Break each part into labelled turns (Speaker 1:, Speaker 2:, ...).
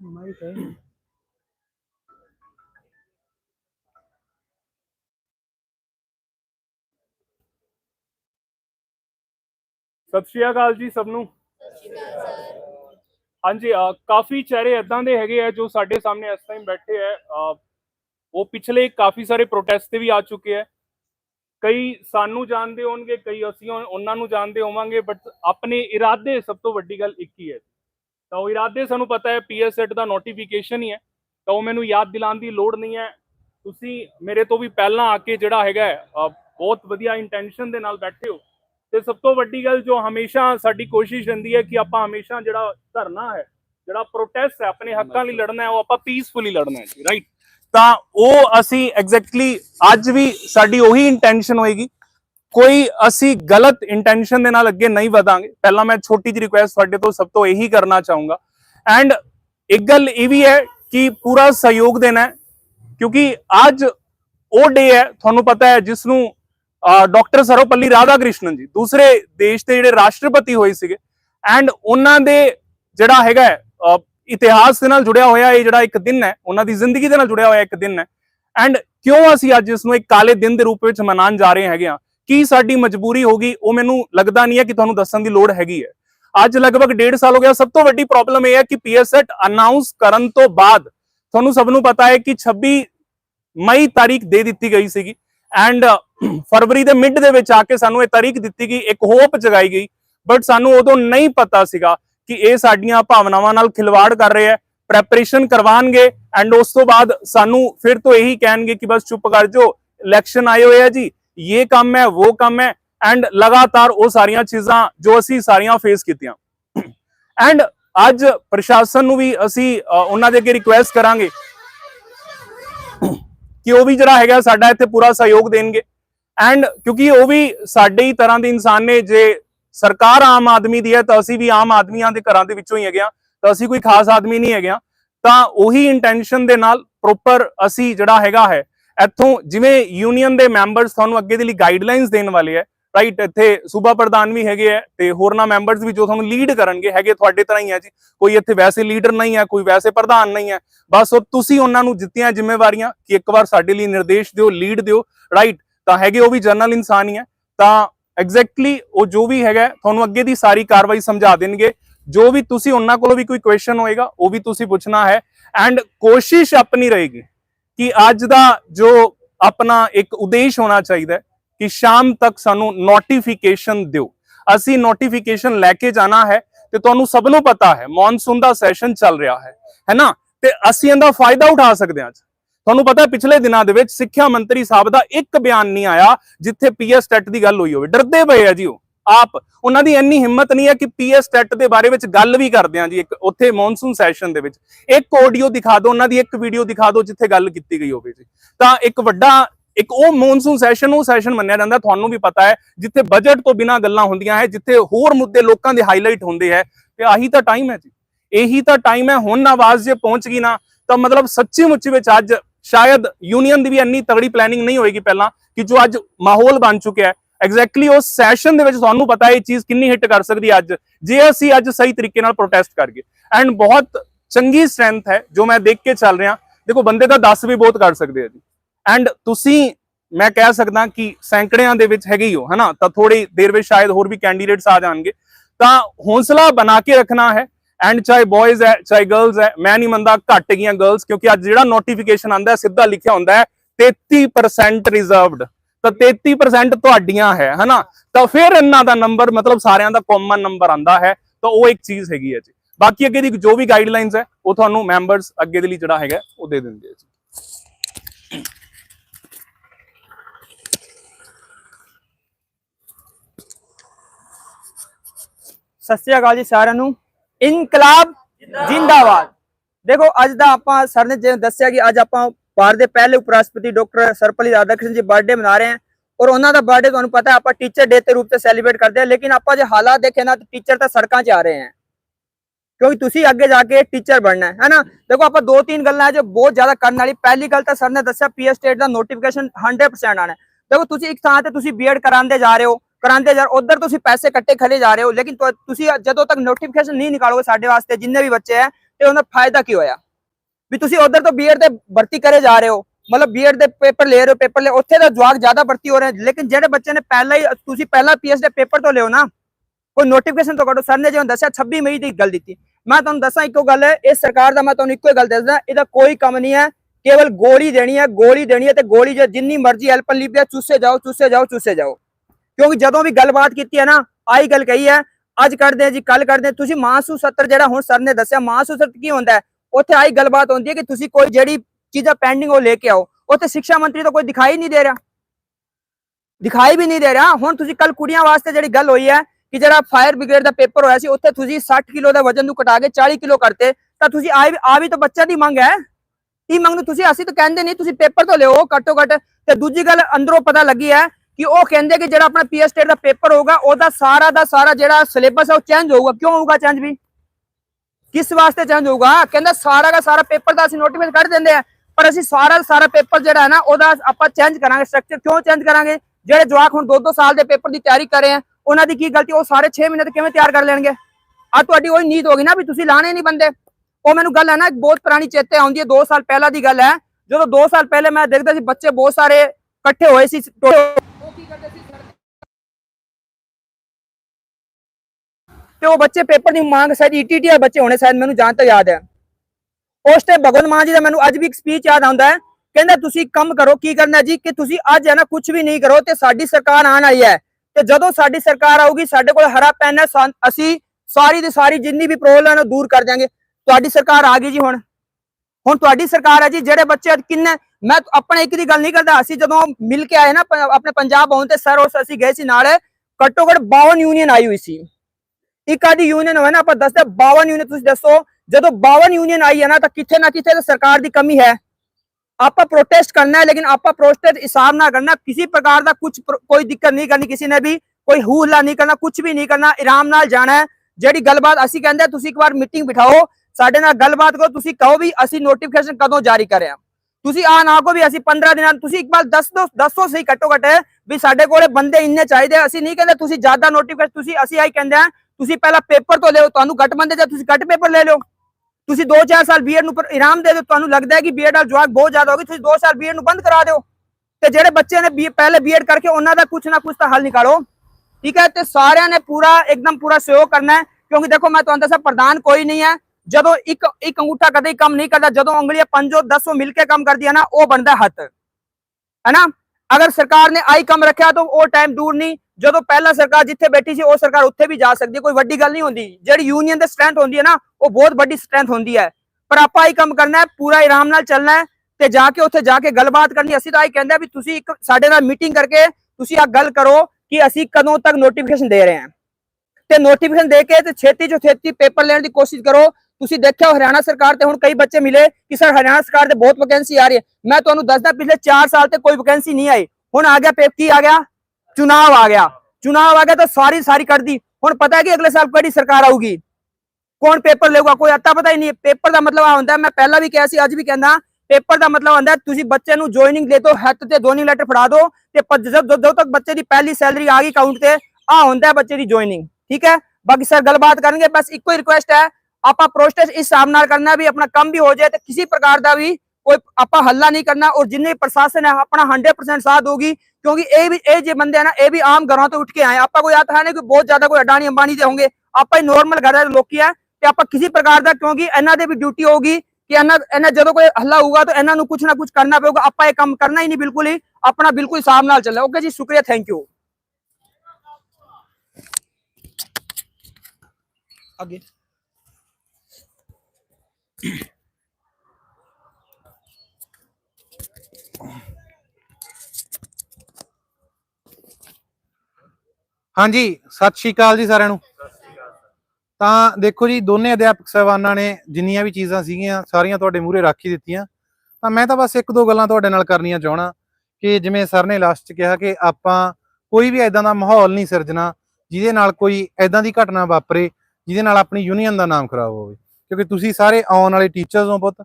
Speaker 1: Mic ਹੈ।
Speaker 2: ਸਤਿ ਸ਼੍ਰੀ ਅਕਾਲ ਜੀ ਸਭ ਨੂੰ। ਹਾਂਜੀ ਕਾਫੀ ਚਿਹਰੇ ਇਦਾਂ ਦੇ ਹੈਗੇ ਆ ਜੋ ਸਾਡੇ ਸਾਹਮਣੇ ਇਸ ਟਾਈਮ ਬੈਠੇ ਆ। ਉਹ ਪਿਛਲੇ ਕਾਫੀ ਸਾਰੇ ਪ੍ਰੋਟੈਸਟ ਤੇ ਵੀ ਆ ਚੁੱਕੇ ਆ। ਕਈ ਸਾਨੂੰ ਜਾਣਦੇ ਹੋਣਗੇ, ਕਈ ਅਸੀਂ ਉਹਨਾਂ ਨੂੰ ਜਾਣਦੇ ਹੋਵਾਂਗੇ ਬਟ ਆਪਣੇ ਇਰਾਦੇ ਸਭ ਤੋਂ ਵੱਡੀ ਗੱਲ ਇੱਕ ਹੀ ਹੈ। ਤਾਂ ਉਹ ਇਰਾਦੇ ਸਾਨੂੰ ਪਤਾ ਹੈ ਪੀਐਸਐਟ ਦਾ ਨੋਟੀਫਿਕੇਸ਼ਨ ਹੀ ਹੈ। ਤਾਂ ਉਹ ਮੈਨੂੰ ਯਾਦ ਦਿਲਾਉਣ ਦੀ ਲੋੜ ਨਹੀਂ ਹੈ। ਤੁਸੀਂ ਮੇਰੇ ਤੋਂ ਵੀ ਪਹਿਲਾਂ ਆ ਕੇ ਜਿਹੜਾ ਹੈਗਾ ਬਹੁਤ ਵਧੀਆ ਇੰਟੈਂਸ਼ਨ ਦੇ ਨਾਲ ਬੈਠੇ ਹੋ। ਤੇ ਸਭ ਤੋਂ ਵੱਡੀ ਗੱਲ ਜੋ ਹਮੇਸ਼ਾ ਸਾਡੀ ਕੋਸ਼ਿਸ਼ ਰਹਿੰਦੀ ਹੈ ਕਿ ਆਪਾਂ ਹਮੇਸ਼ਾ ਜਿਹੜਾ ਧਰਨਾ ਹੈ, ਜਿਹੜਾ ਪ੍ਰੋਟੈਸਟ ਹੈ, ਆਪਣੇ ਹੱਕਾਂ ਲਈ ਲੜਨਾ ਹੈ, ਉਹ ਆਪਾਂ ਪੀਸਫੁਲੀ ਲੜਨਾ ਹੈ ਜੀ ਰਾਈਟ ਤਾਂ ਉਹ ਅਸੀਂ ਐਗਜ਼ੈਕਟਲੀ ਅੱਜ ਵੀ ਸਾਡੀ ਉਹੀ ਇੰਟੈਂਸ਼ਨ ਹੋਏਗੀ। ਕੋਈ ਅਸੀਂ ਗਲਤ ਇੰਟੈਂਸ਼ਨ ਦੇ ਨਾਲ ਅੱਗੇ ਨਹੀਂ ਵਧਾਂਗੇ। ਪਹਿਲਾਂ ਮੈਂ ਛੋਟੀ ਜਿਹੀ ਰਿਕੁਐਸਟ ਤੁਹਾਡੇ ਤੋਂ ਸਭ ਤੋਂ ਇਹੀ ਕਰਨਾ ਚਾਹੂੰਗਾ। ਐਂਡ ਇੱਕ ਗੱਲ ਇਹ ਵੀ ਹੈ ਕਿ ਪੂਰਾ ਸਹਿਯੋਗ ਦੇਣਾ ਹੈ, ਕਿਉਂਕਿ ਅੱਜ ਉਹ ਡੇ ਹੈ, ਤੁਹਾਨੂੰ ਪਤਾ ਹੈ ਜਿਸ ਨੂੰ ਡਾਕਟਰ ਸਰਵਪੱਲੀ ਰਾਧਾ ਕ੍ਰਿਸ਼ਨਨ ਜੀ, ਦੂਸਰੇ ਦੇਸ਼ ਦੇ ਜਿਹੜੇ ਰਾਸ਼ਟਰਪਤੀ ਹੋਏ ਸੀਗੇ। ਐਂਡ ਉਹਨਾਂ ਦੇ ਜਿਹੜਾ ਹੈਗਾ ਇਤਿਹਾਸ ਦੇ ਨਾਲ ਜੁੜਿਆ ਹੋਇਆ ਇਹ ਜਿਹੜਾ ਇੱਕ ਦਿਨ ਹੈ, ਉਹਨਾਂ ਦੀ ਜ਼ਿੰਦਗੀ ਦੇ ਨਾਲ ਜੁੜਿਆ ਹੋਇਆ ਇੱਕ ਦਿਨ ਹੈ। ਐਂਡ ਕਿਉਂ ਅਸੀਂ ਅੱਜ ਇਸ ਨੂੰ ਇੱਕ ਕਾਲੇ ਦਿਨ ਦੇ ਰੂਪ ਵਿੱਚ ਮਨਾਉਣ ਜਾ ਰਹੇ ਹੈਗੇ ਆ ਕੀ ਸਾਡੀ ਮਜਬੂਰੀ ਹੋਗੀ ਉਹ ਮੈਨੂੰ ਲੱਗਦਾ ਨਹੀਂ ਹੈ ਕਿ ਤੁਹਾਨੂੰ ਦੱਸਣ ਦੀ ਲੋੜ ਹੈਗੀ ਹੈ। ਅੱਜ ਲਗਭਗ 1.5 ਸਾਲ ਹੋ ਗਿਆ, ਸਭ ਤੋਂ ਵੱਡੀ ਪ੍ਰੋਬਲਮ ਇਹ ਹੈ ਕਿ ਪੀਐਸਐਟ ਅਨਾਉਂਸ ਕਰਨ ਤੋਂ ਬਾਅਦ ਤੁਹਾਨੂੰ ਸਭ ਨੂੰ ਪਤਾ ਹੈ ਕਿ 26 ਮਈ ਤਾਰੀਖ ਦੇ ਦਿੱਤੀ ਗਈ ਸੀਗੀ ਐਂਡ ਫਰਵਰੀ ਦੇ ਮਿਡ ਦੇ ਵਿੱਚ ਆ ਕੇ ਸਾਨੂੰ ਇਹ ਤਾਰੀਖ ਦਿੱਤੀ ਗਈ, ਇੱਕ ਹੋਪ ਜਗਾਈ ਗਈ। ਬਟ ਸਾਨੂੰ ਉਦੋਂ ਨਹੀਂ ਪਤਾ ਸੀਗਾ ਕਿ ਇਹ ਸਾਡੀਆਂ ਭਾਵਨਾਵਾਂ ਨਾਲ ਖਿਲਵਾੜ ਕਰ ਰਹੇ ਹੈ ਪ੍ਰੈਪਰੇਸ਼ਨ ਕਰਵਾਣਗੇ ਐਂਡ ਉਸ ਤੋਂ ਬਾਅਦ ਸਾਨੂੰ ਫਿਰ ਤੋਂ ਇਹੀ ਕਹਿਣਗੇ ਕਿ ਬਸ ਚੁੱਪ ਕਰ ਜੋ ਇਲੈਕਸ਼ਨ ਆਏ ਹੋਏ ਆ ਜੀ। ਇਹ ਕੰਮ ਹੈ ਉਹ ਕੰਮ ਹੈ ਐਂਡ ਲਗਾਤਾਰ ਉਹ ਸਾਰੀਆਂ ਚੀਜ਼ਾਂ ਜੋ ਅਸੀਂ ਸਾਰੀਆਂ ਫੇਸ ਕੀਤੀਆਂ ਐਂਡ ਅੱਜ ਪ੍ਰਸ਼ਾਸਨ ਨੂੰ ਵੀ ਅਸੀਂ ਉਹਨਾਂ ਦੇ ਅੱਗੇ ਰਿਕੁਐਸਟ ਕਰਾਂਗੇ ਕਿ ਉਹ ਵੀ ਜਿਹੜਾ ਹੈਗਾ ਸਾਡਾ ਇੱਥੇ ਪੂਰਾ ਸਹਿਯੋਗ ਦੇਣਗੇ ਐਂਡ ਕਿਉਂਕਿ ਉਹ ਵੀ ਸਾਡੇ ਹੀ ਤਰ੍ਹਾਂ ਦੇ ਇਨਸਾਨ ਨੇ ਜੇ ਸਰਕਾਰ ਆਮ ਆਦਮੀ ਦੀ ਹੈ ਤਾਂ ਅਸੀਂ ਵੀ ਆਮ ਆਦਮੀਆਂ ਦੇ ਘਰਾਂ ਦੇ ਵਿੱਚੋਂ ਹੀ ਹੈਗੇ ਆ ਤਾਂ ਅਸੀਂ ਕੋਈ ਖਾਸ ਆਦਮੀ ਨਹੀਂ ਹੈਗੇ ਆ ਤਾਂ ਉਹੀ ਇੰਟੈਂਸ਼ਨ ਦੇ ਨਾਲ ਪ੍ਰੋਪਰ ਅਸੀਂ ਜਿਹੜਾ ਹੈਗਾ ਹੈ ਇੱਥੋਂ ਜਿਵੇਂ ਯੂਨੀਅਨ ਦੇ ਮੈਂਬਰਸ ਤੁਹਾਨੂੰ ਅੱਗੇ ਦੇ ਲਈ ਗਾਈਡਲਾਈਨਸ ਦੇਣ ਵਾਲੇ ਹੈ ਰਾਈਟ ਇੱਥੇ ਸੂਬਾ ਪ੍ਰਧਾਨ ਵੀ ਹੈਗੇ ਆ ਤੇ ਹੋਰਨਾਂ ਮੈਂਬਰਸ ਵੀ ਜੋ ਤੁਹਾਨੂੰ ਲੀਡ ਕਰਨਗੇ, ਹੈਗੇ ਤੁਹਾਡੇ ਤਰ੍ਹਾਂ ਹੀ ਹੈ ਜੀ। ਕੋਈ ਇੱਥੇ ਵੈਸੇ ਲੀਡਰ ਨਹੀਂ ਹੈ ਕੋਈ ਵੈਸੇ ਪ੍ਰਧਾਨ ਨਹੀਂ ਹੈ ਬਸ ਉਹ ਤੁਸੀਂ ਉਹਨਾਂ ਨੂੰ ਦਿੱਤੀਆਂ ਜ਼ਿੰਮੇਵਾਰੀਆਂ ਕਿ ਇੱਕ ਵਾਰ ਸਾਡੇ ਲਈ ਨਿਰਦੇਸ਼ ਦਿਓ ਲੀਡ ਦਿਓ ਰਾਈਟ ਤਾਂ ਹੈਗੇ ਉਹ ਵੀ ਜਨਰਲ ਇਨਸਾਨ ਹੀ ਹੈ ਤਾਂ ਐਗਜ਼ੈਕਟਲੀ ਉਹ ਜੋ ਵੀ ਹੈਗਾ, ਤੁਹਾਨੂੰ ਅੱਗੇ ਦੀ ਸਾਰੀ ਕਾਰਵਾਈ ਸਮਝਾ ਦੇਣਗੇ। ਜੋ ਵੀ ਤੁਸੀਂ ਉਹਨਾਂ ਕੋਲੋਂ ਵੀ ਕੋਈ ਕੁਐਸਚਨ ਹੋਏਗਾ, ਉਹ ਵੀ ਤੁਸੀਂ ਪੁੱਛਣਾ ਹੈ। ਐਂਡ ਕੋਸ਼ਿਸ਼ ਆਪਣੀ ਰਹੇਗੀ। ਕਿ ਅੱਜ ਦਾ ਜੋ ਆਪਣਾ ਇੱਕ ਉਦੇਸ਼ ਹੋਣਾ ਚਾਹੀਦਾ ਹੈ ਕਿ ਸ਼ਾਮ ਤੱਕ ਸਾਨੂੰ ਨੋਟੀਫਿਕੇਸ਼ਨ ਦਿਓ। ਅਸੀਂ ਨੋਟੀਫਿਕੇਸ਼ਨ ਲੈ ਕੇ ਜਾਣਾ ਹੈ ਤੇ ਤੁਹਾਨੂੰ ਸਭ ਨੂੰ ਪਤਾ ਹੈ ਮੌਨਸੂਨ ਦਾ ਸੈਸ਼ਨ ਚੱਲ ਰਿਹਾ ਹੈ ਹੈਨਾ ਤੇ ਅਸੀਂ ਇਹਦਾ ਫਾਇਦਾ ਉਠਾ ਸਕਦੇ ਹਾਂ ਅੱਜ। ਤੁਹਾਨੂੰ ਪਤਾ ਪਿਛਲੇ ਦਿਨਾਂ ਦੇ ਵਿੱਚ ਸਿੱਖਿਆ ਮੰਤਰੀ ਸਾਹਿਬ ਦਾ ਇੱਕ ਬਿਆਨ ਨਹੀਂ ਆਇਆ, ਜਿੱਥੇ ਪੀਐਸ ਟੈਟ ਦੀ ਗੱਲ ਹੋਈ ਹੋਵੇ। ਡਰਦੇ ਪਏ ਆ ਜੀ ਉਹ। ਆਪ, ਉਹਨਾਂ ਦੀ ਇੰਨੀ ਹਿੰਮਤ ਨਹੀਂ ਹੈ ਕਿ ਪੀਐਸ ਟੈਟ ਦੇ ਬਾਰੇ ਵਿੱਚ ਗੱਲ ਵੀ ਕਰਦੇ ਆ ਜੀ, ਇੱਕ ਉੱਥੇ ਮੌਨਸੂਨ ਸੈਸ਼ਨ ਦੇ ਵਿੱਚ। ਇੱਕ ਆਡੀਓ ਦਿਖਾ ਦਿਓ, ਉਹਨਾਂ ਦੀ ਇੱਕ ਵੀਡੀਓ ਦਿਖਾ ਦਿਓ ਜਿੱਥੇ ਗੱਲ ਕੀਤੀ ਗਈ ਹੋਵੇ ਜੀ। ਤਾਂ ਇੱਕ ਵੱਡਾ, ਇੱਕ ਉਹ ਮੌਨਸੂਨ ਸੈਸ਼ਨ ਉਹ ਸੈਸ਼ਨ ਮੰਨਿਆ ਜਾਂਦਾ, ਤੁਹਾਨੂੰ ਵੀ ਪਤਾ ਹੈ, ਜਿੱਥੇ ਬਜਟ ਤੋਂ ਬਿਨਾ ਗੱਲਾਂ ਹੁੰਦੀਆਂ ਹੈ, ਜਿੱਥੇ ਹੋਰ ਮੁੱਦੇ ਲੋਕਾਂ ਦੇ ਹਾਈਲਾਈਟ ਹੁੰਦੇ ਹੈ, ਤੇ ਆਹੀ ਤਾਂ ਟਾਈਮ ਹੈ ਜੀ। ਇਹੀ ਤਾਂ ਟਾਈਮ ਹੈ, ਹੁਣ ਆਵਾਜ਼ ਜੇ ਪਹੁੰਚ ਗਈ ਨਾ, ਤਾਂ ਮਤਲਬ ਸੱਚੀ ਮੁੱਚੀ ਵਿੱਚ ਅੱਜ ਸ਼ਾਇਦ ਯੂਨੀਅਨ ਦੀ ਵੀ ਇੰਨੀ ਤਗੜੀ ਪਲੈਨਿੰਗ ਨਹੀਂ ਹੋਏਗੀ ਪਹਿਲਾਂ, ਕਿ ਜੋ ਅੱਜ ਮਾਹੌਲ ਬਣ ਚੁੱਕਿਆ ਹੈ ਐਗਜ਼ੈਕਟਲੀ ਉਸ ਸੈਸ਼ਨ ਦੇ ਵਿੱਚ ਤੁਹਾਨੂੰ ਪਤਾ ਇਹ ਚੀਜ਼ ਕਿੰਨੀ ਹਿੱਟ ਕਰ ਸਕਦੀ ਅੱਜ। ਜੇ ਅਸੀਂ ਅੱਜ ਸਹੀ ਤਰੀਕੇ ਨਾਲ ਪ੍ਰੋਟੈਸਟ ਕਰਗੇ ਐਂਡ ਬਹੁਤ ਚੰਗੀ ਸਟਰੈਂਥ ਹੈ, ਜੋ ਮੈਂ ਦੇਖ ਕੇ ਚੱਲ ਰਿਹਾ। ਦੇਖੋ, ਬੰਦੇ ਤਾਂ 10 ਵੀ ਬਹੁਤ ਕਰ ਸਕਦੇ ਆ ਜੀ। ਐਂਡ ਤੁਸੀਂ, ਮੈਂ ਕਹਿ ਸਕਦਾ ਕਿ ਸੈਂਕੜਿਆਂ ਦੇ ਵਿੱਚ ਹੈਗੇ ਹੀ ਹੋ, ਹਨਾ? ਤਾਂ ਥੋੜੀ ਦੇਰ ਵਿੱਚ ਸ਼ਾਇਦ ਹੋਰ ਵੀ ਕੈਂਡੀਡੇਟਸ ਆ ਜਾਣਗੇ। ਤਾਂ ਹੌਸਲਾ ਬਣਾ ਕੇ ਰੱਖਣਾ ਹੈ। ਐਂਡ ਚਾਹੇ ਬॉयਜ਼ ਹੈ, ਚਾਹੇ ਗਰਲਸ ਹੈ, ਮੈਂ ਨਹੀਂ ਮੰਨਦਾ ਘੱਟ ਗਈਆਂ ਗਰਲਸ ਕਿਉਂਕਿ ਅੱਜ ਜਿਹੜਾ ਨੋਟੀਫਿਕੇਸ਼ਨ ਆਂਦਾ ਸਿੱਧਾ ਲਿਖਿਆ ਹੁੰਦਾ ਹੈ 33% ਰਿਜ਼ਰਵਡ ਤਾਂ 33% ਤੁਹਾਡੀਆਂ ਹੈ, ਹਨਾ? ਤਾਂ ਫਿਰ ਇਹਨਾਂ ਦਾ ਨੰਬਰ ਮਤਲਬ ਸਾਰਿਆਂ ਦਾ ਕਾਮਨ ਨੰਬਰ ਆਂਦਾ ਹੈ, ਤਾਂ ਉਹ ਇੱਕ ਚੀਜ਼ ਹੈਗੀ ਹੈ ਜੀ। ਬਾਕੀ ਅੱਗੇ ਦੀ ਜੋ ਵੀ ਗਾਈਡਲਾਈਨਸ ਹੈ, ਉਹ ਤੁਹਾਨੂੰ ਮੈਂਬਰਸ ਅੱਗੇ ਦੇ ਲਈ ਜਿਹੜਾ ਹੈਗਾ, ਉਹ ਦੇ ਦਿੰਦੇ ਆ ਜੀ।
Speaker 1: ਸਤਿ ਸ਼੍ਰੀ ਅਕਾਲ ਜੀ ਸਾਰਿਆਂ ਨੂੰ। ਇਨਕਲਾਬ ਜਿੰਦਾਬਾਦ। ਦੇਖੋ, ਅੱਜ ਦਾ ਆਪਾਂ ਸਰ ਨੇ ਜਿਵੇਂ ਦੱਸਿਆ ਕਿ ਅੱਜ ਆਪਾਂ ਭਾਰਤ ਦੇ ਪਹਿਲੇ ਉਪ ਰਾਸ਼ਟਰਪਤੀ ਡਾਕਟਰ ਸਰਪਲੀ ਰਾਧਾਕ੍ਰਿਸ਼ਨ ਜੀ ਬਰਥਡੇ ਮਨਾ ਰਹੇ ਹਾਂ ਔਰ ਉਹਨਾਂ ਦਾ ਬਰਥਡੇ ਤੁਹਾਨੂੰ ਪਤਾ ਹੈ, ਆਪਾਂ ਟੀਚਰ ਡੇ ਦੇ ਰੂਪ ਤੇ ਸੈਲੀਬ੍ਰੇਟ ਕਰਦੇ ਹਾਂ, ਲੇਕਿਨ ਆਪਾਂ ਜੇ ਹਾਲਾਤ ਦੇਖੇ ਨਾ ਟੀਚਰ ਤਾਂ ਸੜਕਾਂ 'ਚ ਆ ਰਹੇ ਹਨ। ਕਿਉਂਕਿ ਤੁਸੀਂ ਅੱਗੇ ਜਾ ਕੇ ਟੀਚਰ ਬਣਨਾ ਹੈ, ਹੈਨਾ? ਦੇਖੋ ਆਪਾਂ ਦੋ ਤਿੰਨ ਗੱਲਾਂ ਹੈ ਜੋ ਬਹੁਤ ਜ਼ਿਆਦਾ ਕਰਨ ਵਾਲੀ, ਪਹਿਲੀ ਗੱਲ ਤਾਂ ਸਰ ਨੇ ਦੱਸਿਆ ਪੀਐਸ ਸਟੇਟ ਦਾ ਨੋਟੀਫਿਕੇਸ਼ਨ 100% ਆਣਾ ਦੇਖੋ ਤੁਸੀਂ ਇੱਕ ਥਾਂ ਤੇ ਤੁਸੀਂ ਬੀਐਡ ਕਰਾਉਂਦੇ ਜਾ ਰਹੇ ਹੋ, ਕਰਾਉਂਦੇ ਜਾ ਉਧਰ ਤੁਸੀਂ ਪੈਸੇ ਇਕੱਠੇ ਖਲੇ ਜਾ ਰਹੇ ਹੋ, ਲੇਕਿਨ ਤੁਸੀਂ ਜਦੋਂ ਤੱਕ ਨੋਟੀਫਿਕੇਸ਼ਨ ਨਹੀਂ ਨਿਕਾਲੋਗੇ ਸਾਡੇ ਵਾਸਤੇ, ਜਿੰਨੇ ਵੀ ਬੱਚੇ ਹੈ, ਤੇ ਉਹਦਾ ਫਾਇਦਾ ਕੀ ਹੋਇਆ? ਵੀ ਤੁਸੀਂ ਉਧਰ ਤੋਂ ਬੀਐਡ ਤੇ ਭਰਤੀ ਕਰੇ ਜਾ ਰਹੇ ਹੋ। ਮਤਲਬ ਬੀਐਡ ਦੇ ਪੇਪਰ ਲੈ ਰਹੇ ਹੋ, ਪੇਪਰ ਲੈ, ਉੱਥੇ ਦਾ ਜਵਾਕ ਜ਼ਿਆਦਾ ਭਰਤੀ ਹੋ ਰਹੇ ਲੇਕਿਨ ਜਿਹੜੇ ਬੱਚੇ ਨੇ ਪਹਿਲਾਂ ਹੀ, ਤੁਸੀਂ ਪਹਿਲਾਂ ਪੀਐਸ ਦੇ ਪੇਪਰ ਤੋਂ ਲਿਓ ਨਾ, ਕੋਈ ਨੋਟੀਫਿਕੇਸ਼ਨ ਤੋਂ ਕੱਢੋ। ਸਰ ਨੇ ਜਿਵੇਂ ਦੱਸਿਆ 26 ਮਈ ਦੀ ਗੱਲ ਦਿੱਤੀ। ਮੈਂ ਤੁਹਾਨੂੰ ਦੱਸਾਂ, ਇੱਕੋ ਗੱਲ ਹੈ, ਇਹ ਸਰਕਾਰ ਦਾ ਮੈਂ ਤੁਹਾਨੂੰ ਇੱਕੋ ਹੀ ਗੱਲ ਦੱਸਦਾ, ਇਹਦਾ ਕੋਈ ਕੰਮ ਨਹੀਂ ਹੈ। ਕੇਵਲ ਗੋਲੀ ਦੇਣੀ ਹੈ, ਗੋਲੀ ਦੇਣੀ ਹੈ ਤੇ ਗੋਲੀ ਜੇ ਜਿੰਨੀ ਮਰਜ਼ੀ ਹੈਲਪ ਲਿਪ ਪਿਆ ਚੂਸੇ ਜਾਓ ਚੂਸੇ ਜਾਓ ਚੂਸੇ ਜਾਓ। ਕਿਉਂਕਿ ਜਦੋਂ ਵੀ ਗੱਲਬਾਤ ਕੀਤੀ ਹੈ ਨਾ, ਆਹੀ ਗੱਲ ਕਹੀ ਹੈ, ਅੱਜ ਕਰਦੇ ਆ ਜੀ ਕੱਲ ਕਰਦੇ ਆ ਤੁਸੀਂ ਮਾਸੂ 70 ਜਿਹੜਾ ਹੁਣ ਸਰ ਨੇ ਦੱਸਿਆ ਮਾਸੂ 70 ਕੀ ਹੁੰਦਾ ਹੈ? ਉੱਥੇ ਆਈ ਗੱਲਬਾਤ ਹੁੰਦੀ ਹੈ ਕਿ ਤੁਸੀਂ ਕੋਈ ਜਿਹੜੀ ਚੀਜ਼ਾਂ ਪੈਂਡਿੰਗ ਉਹ ਲੈ ਕੇ ਆਓ। ਉੱਥੇ ਸਿੱਖਿਆ ਮੰਤਰੀ ਤਾਂ ਕੋਈ ਦਿਖਾਈ ਨਹੀਂ ਦੇ ਰਿਹਾ। ਦਿਖਾਈ ਵੀ ਨਹੀਂ ਦੇ ਰਿਹਾ। ਹੁਣ ਤੁਸੀਂ ਕੱਲ ਕੁੜੀਆਂ ਵਾਸਤੇ ਜਿਹੜੀ ਗੱਲ ਹੋਈ ਹੈ ਕਿ ਜਿਹੜਾ ਫਾਇਰ ਬ੍ਰਿਗੇਡ ਦਾ ਪੇਪਰ ਹੋਇਆ ਸੀ, ਉੱਥੇ ਤੁਸੀਂ 60 ਕਿਲੋ ਦਾ ਵਜਨ ਨੂੰ ਘਟਾ ਕੇ 40 ਕਿਲੋ ਕਰਤੇ, ਤਾਂ ਤੁਸੀਂ ਆ ਵੀ ਆ ਵੀ ਤਾਂ ਬੱਚਾ ਦੀ ਮੰਗ ਹੈ। ਇਹ ਮੰਗ ਨੂੰ ਤੁਸੀਂ ਅਸੀਂ ਤਾਂ ਕਹਿੰਦੇ ਨਹੀਂ, ਤੁਸੀਂ ਪੇਪਰ ਤੋਂ ਲਿਓ ਘੱਟੋ ਘੱਟ। ਤੇ ਦੂਜੀ ਗੱਲ ਅੰਦਰੋਂ ਪਤਾ ਲੱਗੀ ਹੈ ਕਿ ਉਹ ਕਹਿੰਦੇ ਕਿ ਜਿਹੜਾ ਆਪਣਾ ਪੀਐਸ ਸਟੇਟ ਦਾ ਪੇਪਰ ਹੋਊਗਾ, ਉਹਦਾ ਸਾਰਾ ਦਾ ਸਾਰਾ ਜਿਹੜਾ ਸਿਲੇਬਸ ਹੈ ਉਹ ਚੇਂਜ ਹੋਊਗਾ। ਕਿਉਂ ਹੋਊਗਾ ਚੇਂਜ ਵੀ? ਕਿਸ ਵਾਸਤੇ ਚੇਂਜ ਹੋਊਗਾ? ਕਹਿੰਦਾ ਸਾਰਾ ਦਾ ਸਾਰਾ ਪੇਪਰ ਦਾ ਅਸੀਂ ਨੋਟੀਫਾਈ ਕਰ ਦਿੰਦੇ ਆ, ਪਰ ਅਸੀਂ ਸਾਰਾ ਸਾਰਾ ਪੇਪਰ ਜਿਹੜਾ ਹੈ ਨਾ, ਉਹਦਾ ਆਪਾਂ ਚੇਂਜ ਕਰਾਂਗੇ ਸਟਰਕਚਰ ਕਿਉਂ ਚੇਂਜ ਕਰਾਂਗੇ? ਜਿਹੜੇ ਜਵਾਕ ਹੁਣ 2-2 ਸਾਲ ਦੇ ਪੇਪਰ ਦੀ ਤਿਆਰੀ ਕਰ ਰਹੇ ਆ, ਉਹਨਾਂ ਦੀ ਕੀ ਗਲਤੀ? ਉਹ ਸਾਰੇ 6 ਮਹੀਨੇ ਤੇ ਕਿਵੇਂ ਤਿਆਰ ਕਰ ਲੈਣਗੇ? ਆ ਤੁਹਾਡੀ ਉਹੀ ਨੀਤ ਹੋਗੀ ਨਾ ਵੀ ਤੁਸੀਂ ਲਾਣੇ ਨਹੀਂ ਬੰਦੇ। ਉਹ ਮੈਨੂੰ ਗੱਲ ਹੈ ਨਾ ਬਹੁਤ ਪੁਰਾਣੀ ਚੇਤੇ ਆਉਂਦੀ ਹੈ 2 ਸਾਲ ਪਹਿਲਾਂ ਦੀ ਗੱਲ ਹੈ। ਜਦੋਂ 2 ਸਾਲ ਪਹਿਲੇ ਮੈਂ ਦੇਖਦਾ ਸੀ ਬੱਚੇ ਬਹੁਤ ਸਾਰੇ ਇਕੱਠੇ ਹੋਏ ਸੀ ਉਹ ਕੀ ਕਰਦੇ ਸੀ ਤੇ ਉਹ ਬੱਚੇ ਪੇਪਰ ਦੀ ਮੰਗ ਸ਼ਾਇਦ ਈਟੀਟੀ ਵਾਲੇ ਬੱਚੇ ਹੋਣੇ, ਸ਼ਾਇਦ ਮੈਨੂੰ ਜਾਣ ਤੋਂ ਯਾਦ ਹੈ। ਉਸ ਤੇ ਭਗਵੰਤ ਮਾਨ ਜੀ ਦਾ ਮੈਨੂੰ ਅੱਜ ਵੀ ਇੱਕ ਸਪੀਚ ਯਾਦ ਆਉਂਦਾ ਹੈ, ਕਹਿੰਦਾ ਤੁਸੀਂ ਕੰਮ ਕਰੋ, ਕੀ ਕਰਨਾ ਜੀ? ਕਿ ਤੁਸੀਂ ਅੱਜ ਹੈ ਨਾ ਕੁਝ ਵੀ ਨਹੀਂ ਕਰੋ ਤੇ ਸਾਡੀ ਸਰਕਾਰ ਆਣ ਆਈ ਹੈ। ਤੇ ਜਦੋਂ ਸਾਡੀ ਸਰਕਾਰ ਆਊਗੀ, ਸਾਡੇ ਕੋਲ ਹਰਾ ਪੈਨ ਹੈ ਅਸੀਂ ਸਾਰੀ ਦੀ ਸਾਰੀ ਜਿੰਨੀ ਵੀ ਪ੍ਰੋਬਲਮ ਹੈ ਉਹ ਦੂਰ ਕਰ ਦਿਆਂਗੇ। ਤੁਹਾਡੀ ਸਰਕਾਰ ਆ ਗਈ ਜੀ ਹੁਣ। ਹੁਣ ਤੁਹਾਡੀ ਸਰਕਾਰ ਹੈ ਜੀ, ਜਿਹੜੇ ਬੱਚੇ ਕਿੰਨੇ ਮੈਂ ਆਪਣੇ ਇੱਕ ਦੀ ਗੱਲ ਨਹੀਂ ਕਰਦਾ, ਅਸੀਂ ਜਦੋਂ ਮਿਲ ਕੇ ਆਏ ਨਾ ਆਪਣੇ ਪੰਜਾਬ ਆਉਣ ਤੇ ਸਰ ਉਸ ਅਸੀਂ ਗਏ ਸੀ ਨਾਲ, ਘੱਟੋ ਘੱਟ 52 ਯੂਨੀਅਨ ਆਈ ਹੋਈ ਸੀ। ਇੱਕ ਆਦੀ ਯੂਨੀਅਨ ਹੋਵੇ ਨਾ, ਆਪਾਂ ਦੱਸਦੇ 52 ਯੂਨੀਅਨ ਤੁਸੀਂ ਦੱਸੋ, ਜਦੋਂ 52 ਯੂਨੀਅਨ ਆਈ ਹੈ ਨਾ, ਤਾਂ ਕਿੱਥੇ ਨਾ ਕਿੱਥੇ ਤਾਂ ਸਰਕਾਰ ਦੀ ਕਮੀ ਹੈ। ਆਪਾਂ ਪ੍ਰੋਟੈਸਟ ਕਰਨਾ ਹੈ, ਲੇਕਿਨ ਆਪਾਂ ਪ੍ਰੋਟੈਸਟ ਹਿਸਾਬ ਨਾਲ ਕਰਨਾ, ਕਿਸੇ ਪ੍ਰਕਾਰ ਦਾ ਕੁਝ ਕੋਈ ਦਿੱਕਤ ਨਹੀਂ ਕਰਨੀ ਕਿਸੇ ਨੇ ਵੀ, ਕੋਈ ਹੂਲਾ ਨਹੀਂ ਕਰਨਾ ਕੁਝ ਵੀ ਨਹੀਂ ਕਰਨਾ, ਆਰਾਮ ਨਾਲ ਜਾਣਾ ਹੈ। ਜਿਹੜੀ ਗੱਲਬਾਤ ਅਸੀਂ ਕਹਿੰਦੇ ਤੁਸੀਂ ਇੱਕ ਵਾਰ ਮੀਟਿੰਗ ਬਿਠਾਓ, ਸਾਡੇ ਨਾਲ ਗੱਲਬਾਤ ਕਰੋ, ਤੁਸੀਂ ਕਹੋ ਵੀ ਅਸੀਂ ਨੋਟੀਫਿਕੇਸ਼ਨ ਕਦੋਂ ਜਾਰੀ ਕਰਿਆ। ਤੁਸੀਂ ਆ ਨਾ ਕੋ ਵੀ ਅਸੀਂ 15 ਦਿਨਾਂ, ਤੁਸੀਂ ਇੱਕ ਵਾਰ ਦੱਸ ਦੋ, ਦੱਸੋ ਸਹੀ ਘੱਟੋ ਘੱਟ ਵੀ ਸਾਡੇ ਕੋਲੇ ਬੰਦੇ ਇੰਨੇ ਚਾਹੀਦੇ ਅਸੀਂ ਨਹੀਂ ਕਹਿੰਦੇ ਤੁਸੀਂ ਜ਼ਿਆਦਾ ਨੋਟੀਫਿਕੇਸ਼ਨ ਤੁਸੀਂ ਅਸੀਂ ਆਈ ਕਹਿੰਦੇ ਆ ਤੁਸੀਂ ਪਹਿਲਾਂ ਪੇਪਰ ਤੋਂ ਲਿਓ, ਤੁਹਾਨੂੰ ਘੱਟ ਬੰਦੇ ਜਾਂ ਤੁਸੀਂ ਘੱਟ ਪੇਪਰ ਲੈ ਲਿਓ। ਤੁਸੀਂ 2-4 ਸਾਲ ਬੀਐਡ ਨੂੰ ਇਰਾਮ ਦੇ ਦਿਓ, ਤੁਹਾਨੂੰ ਲੱਗਦਾ ਹੈ ਕਿ ਬੀਐਡ ਨਾਲ ਜਵਾਕ ਬਹੁਤ ਜ਼ਿਆਦਾ ਹੋ ਗਈ ਤੁਸੀਂ 2 ਸਾਲ ਬੀਐਡ ਨੂੰ ਬੰਦ ਕਰਾ ਦਿਓ। ਤੇ ਜਿਹੜੇ ਬੱਚੇ ਨੇ BA ਪਹਿਲੇ ਬੀਐਡ ਕਰਕੇ ਉਹਨਾਂ ਦਾ ਕੁਝ ਨਾ ਕੁਝ ਤਾਂ ਹੱਲ ਨਿਕਾਲੋ। ਠੀਕ ਹੈ? ਤੇ ਸਾਰਿਆਂ ਨੇ ਪੂਰਾ, ਇੱਕਦਮ ਪੂਰਾ ਸਹਿਯੋਗ ਕਰਨਾ ਹੈ, ਕਿਉਂਕਿ ਦੇਖੋ ਮੈਂ ਤੁਹਾਨੂੰ ਦੱਸਾਂ, ਪ੍ਰਧਾਨ ਕੋਈ ਨਹੀਂ ਹੈ। ਜਦੋਂ ਇੱਕ ਇੱਕ ਅੰਗੂਠਾ ਕਦੇ ਕੰਮ ਨਹੀਂ ਕਰਦਾ, ਜਦੋਂ ਉਂਗਲੀਆਂ ਪੰਜੋ ਦਸੋਂ ਮਿਲ ਕੇ ਕੰਮ ਕਰਦੀਆਂ ਨਾ, ਉਹ ਬਣਦਾ ਹੱਥ। ਹੈ ਨਾ? ਅਗਰ ਸਰਕਾਰ ਨੇ ਆਈ ਕੰਮ ਰੱਖਿਆ, ਤਾਂ ਉਹ ਟਾਈਮ ਦੂਰ ਨਹੀਂ। ਜਦੋਂ ਪਹਿਲਾਂ ਸਰਕਾਰ ਜਿੱਥੇ ਬੈਠੀ ਸੀ, ਉਹ ਸਰਕਾਰ ਉੱਥੇ ਵੀ ਜਾ ਸਕਦੀ ਹੈ, ਕੋਈ ਵੱਡੀ ਗੱਲ ਨਹੀਂ ਹੁੰਦੀ। ਜਿਹੜੀ ਯੂਨੀਅਨ ਦੇ ਸਟਰੈਂਥ ਹੁੰਦੀ ਹੈ ਨਾ, ਉਹ ਬਹੁਤ ਵੱਡੀ ਸਟਰੈਂਥ ਹੁੰਦੀ ਹੈ। ਪਰ ਆਪਾਂ ਇਹ ਕੰਮ ਕਰਨਾ ਹੈ, ਪੂਰਾ ਆਰਾਮ ਨਾਲ ਚੱਲਣਾ ਹੈ ਤੇ ਜਾ ਕੇ ਉੱਥੇ ਜਾ ਕੇ ਗੱਲਬਾਤ ਕਰਨੀ। ਅਸੀਂ ਤਾਂ ਇਹ ਕਹਿੰਦੇ ਵੀ ਤੁਸੀਂ ਇੱਕ ਸਾਡੇ ਨਾਲ ਮੀਟਿੰਗ ਕਰਕੇ ਤੁਸੀਂ ਆ ਗੱਲ ਕਰੋ ਕਿ ਅਸੀਂ ਕਦੋਂ ਤੱਕ ਨੋਟੀਫਿਕੇਸ਼ਨ ਦੇ ਰਹੇ ਹਾਂ। ਤੇ ਨੋਟੀਫਿਕੇਸ਼ਨ ਦੇ ਕੇ ਤੇ ਛੇਤੀ ਤੋਂ ਛੇਤੀ ਪੇਪਰ ਲੈਣ ਦੀ ਕੋਸ਼ਿਸ਼ ਕਰੋ। ਤੁਸੀਂ ਦੇਖਿਆ ਹਰਿਆਣਾ ਸਰਕਾਰ ਤੇ ਹੁਣ ਕਈ ਬੱਚੇ ਮਿਲੇ ਕਿ ਸਰ ਹਰਿਆਣਾ ਸਰਕਾਰ ਦੇ ਬਹੁਤ ਵੈਕੈਂਸੀ ਆ ਰਹੀ ਹੈ। ਮੈਂ ਤੁਹਾਨੂੰ ਦੱਸਦਾ, ਪਿਛਲੇ 4 ਸਾਲ ਤੇ ਕੋਈ ਵੈਕੈਂਸੀ ਨਹੀਂ ਆਈ। ਹੁਣ ਆ ਗਿਆ ਪੇਪਰ ਕੀ ਆ ਗਿਆ? ਚੁਣਾਵ ਆ ਗਿਆ ਚੁਣਾਵ ਆ ਗਿਆ ਤਾਂ ਸਾਰੀ ਸਾਰੀ ਕਰ ਦੀ ਹੁਣ ਪਤਾ ਕਿ ਅਗਲੇ ਸਾਲ ਕਿਹੜੀ ਸਰਕਾਰ ਆਊਗੀ ਕੌਣ ਪੇਪਰ ਲੇਗਾ ਕੋਈ ਅੱਤਾ ਪਤਾ ਹੀ ਨਹੀਂ ਪੇਪਰ ਦਾ ਮਤਲਬ ਆ ਹੁੰਦਾ ਮੈਂ ਪਹਿਲਾਂ ਵੀ ਕਿਹਾ ਸੀ ਅੱਜ ਵੀ ਕਹਿੰਦਾ ਪੇਪਰ ਦਾ ਮਤਲਬ ਹੁੰਦਾ ਤੁਸੀਂ ਬੱਚੇ ਨੂੰ ਜੁਆਇਨਿੰਗ ਦੇ ਦੋ ਹੱਥ ਤੇ ਜੁਆਇਨਿੰਗ ਲੈਟਰ ਫੜਾ ਦਿਓ ਤੇ ਜਦ ਜਦੋਂ ਤੱਕ ਬੱਚੇ ਦੀ ਪਹਿਲੀ ਸੈਲਰੀ ਆ ਗਈ ਅਕਾਊਂਟ ਤੇ ਆ ਹੁੰਦਾ ਬੱਚੇ ਦੀ ਜੁਆਇਨਿੰਗ ਠੀਕ ਹੈ ਬਾਕੀ ਸਰ ਗੱਲਬਾਤ ਕਰਨਗੇ ਬਸ ਇੱਕੋ ਹੀ ਰਿਕੁਐਸਟ ਹੈ ਆਪਾਂ ਪ੍ਰੋਸੈਸ ਇਸ ਹਿਸਾਬ ਨਾਲ ਕਰਨਾ ਵੀ ਆਪਣਾ ਕੰਮ ਵੀ ਹੋ ਜਾਏ ਤੇ ਕਿਸੇ ਪ੍ਰਕਾਰ ਦਾ ਵੀ ਕੋਈ ਆਪਾਂ ਹੱਲਾ ਨਹੀਂ ਕਰਨਾ ਔਰ ਜਿੰਨੇ ਪ੍ਰਸ਼ਾਸਨ ਹੈ, ਆਪਣਾ 100% ਸਾਥ ਹੋਗੀ ਕਿਉਂਕਿ ਇਹ ਵੀ, ਇਹ ਜੇ ਬੰਦੇ ਆ ਨਾ, ਇਹ ਵੀ ਆਮ ਘਰਾਂ ਤੋਂ ਉੱਠ ਕੇ ਆਏ ਆਪਾਂ ਕੋਈ ਆਤਾ ਹੈ ਨਹੀਂ ਕਿ ਬਹੁਤ ਜ਼ਿਆਦਾ ਕੋਈ ਅਡਾਨੀ ਅੰਬਾਨੀ ਦੇ ਹੋਣਗੇ ਆਪਾਂ ਹੀ ਨੋਰਮਲ ਘਰਾਂ ਦੇ ਲੋਕੀ ਆ ਤੇ ਆਪਾਂ ਕਿਸੇ ਪ੍ਰਕਾਰ ਦਾ, ਕਿਉਂਕਿ ਇਹਨਾਂ ਦੇ ਵੀ ਡਿਊਟੀ ਹੋਊਗੀ ਕਿ ਇਹਨਾਂ ਇਹਨਾਂ ਜਦੋਂ ਕੋਈ ਹੱਲਾ ਹੋਊਗਾ ਤਾਂ ਇਹਨਾਂ ਨੂੰ ਕੁਝ ਨਾ ਕੁਝ ਕਰਨਾ ਪਊਗਾ। ਆਪਾਂ ਇਹ ਕੰਮ ਕਰਨਾ ਹੀ ਨਹੀਂ ਬਿਲਕੁਲ ਹੀ। ਆਪਣਾ ਬਿਲਕੁਲ ਹਿਸਾਬ ਨਾਲ ਚੱਲਣਾ। ਓਕੇ ਜੀ, ਸ਼ੁਕਰੀਆ ਥੈਂਕ ਯੂ ਅੱਗੇ।
Speaker 3: ਹਾਂਜੀ, ਸਤਿ ਸ਼੍ਰੀ ਅਕਾਲ ਜੀ ਸਾਰਿਆਂ ਨੂੰ। ਤਾਂ ਦੇਖੋ ਜੀ, ਦੋਨੇ ਅਧਿਆਪਕ ਸਹਿਬਾਨਾਂ ਨੇ ਜਿੰਨੀਆਂ ਵੀ ਚੀਜ਼ਾਂ ਸੀਗੀਆਂ, ਸਾਰੀਆਂ ਤੁਹਾਡੇ ਮੂਹਰੇ ਰੱਖ ਹੀ ਦਿੱਤੀਆਂ। ਤਾਂ ਮੈਂ ਤਾਂ ਬਸ ਇੱਕ ਦੋ ਗੱਲਾਂ ਤੁਹਾਡੇ ਨਾਲ ਕਰਨੀਆਂ ਚਾਹਣਾ ਕਿ ਜਿਵੇਂ ਸਰ ਨੇ ਲਾਸਟ 'ਚ ਕਿਹਾ ਕਿ ਆਪਾਂ ਕੋਈ ਵੀ ਐਦਾਂ ਦਾ ਮਾਹੌਲ ਨਹੀਂ ਸਿਰਜਣਾ ਜਿਹਦੇ ਨਾਲ ਕੋਈ ਐਦਾਂ ਦੀ ਘਟਨਾ ਵਾਪਰੇ, ਜਿਹਦੇ ਨਾਲ ਆਪਣੀ ਯੂਨੀਅਨ ਦਾ ਨਾਮ ਖਰਾਬ ਹੋਵੇ। ਕਿਉਂਕਿ ਤੁਸੀਂ ਸਾਰੇ ਆਉਣ ਵਾਲੇ ਟੀਚਰਸ ਹੋ ਪੁੱਤ।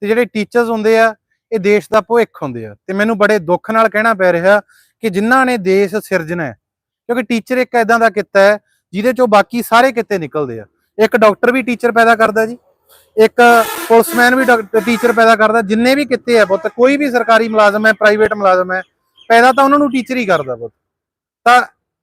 Speaker 3: ਤੇ ਜਿਹੜੇ ਟੀਚਰਸ ਹੁੰਦੇ ਆ ਇਹ ਦੇਸ਼ ਦਾ ਭਵਿੱਖ ਹੁੰਦੇ ਆ। ਤੇ ਮੈਨੂੰ ਬੜੇ ਦੁੱਖ ਨਾਲ ਕਹਿਣਾ ਪੈ ਰਿਹਾ ਕਿ ਜਿਨ੍ਹਾਂ ਨੇ ਦੇਸ਼ ਸਿਰਜਣਾ ਕਿਉਂਕਿ ਟੀਚਰ ਇੱਕ ਐਦਾਂ ਦਾ ਕਿੱਤਾ ਹੈ, ਜਿਹਦੇ ਚੋਂ ਬਾਕੀ ਸਾਰੇ ਕਿੱਤੇ ਨਿਕਲਦੇ ਆ। ਇੱਕ ਡਾਕਟਰ ਵੀ ਟੀਚਰ ਪੈਦਾ ਕਰਦਾ ਜੀ, ਇੱਕ ਪੁਲਿਸਮੈਨ ਵੀ ਟੀਚਰ ਪੈਦਾ ਕਰਦਾ, ਜਿੰਨੇ ਵੀ ਕਿੱਤੇ ਆ ਪੁੱਤ, ਕੋਈ ਵੀ ਸਰਕਾਰੀ ਮੁਲਾਜ਼ਮ ਹੈ ਪ੍ਰਾਈਵੇਟ ਮੁਲਾਜ਼ਮ ਹੈ, ਪੈਦਾ ਤਾਂ ਉਹਨਾਂ ਨੂੰ ਟੀਚਰ ਹੀ ਕਰਦਾ ਪੁੱਤ। ਤਾਂ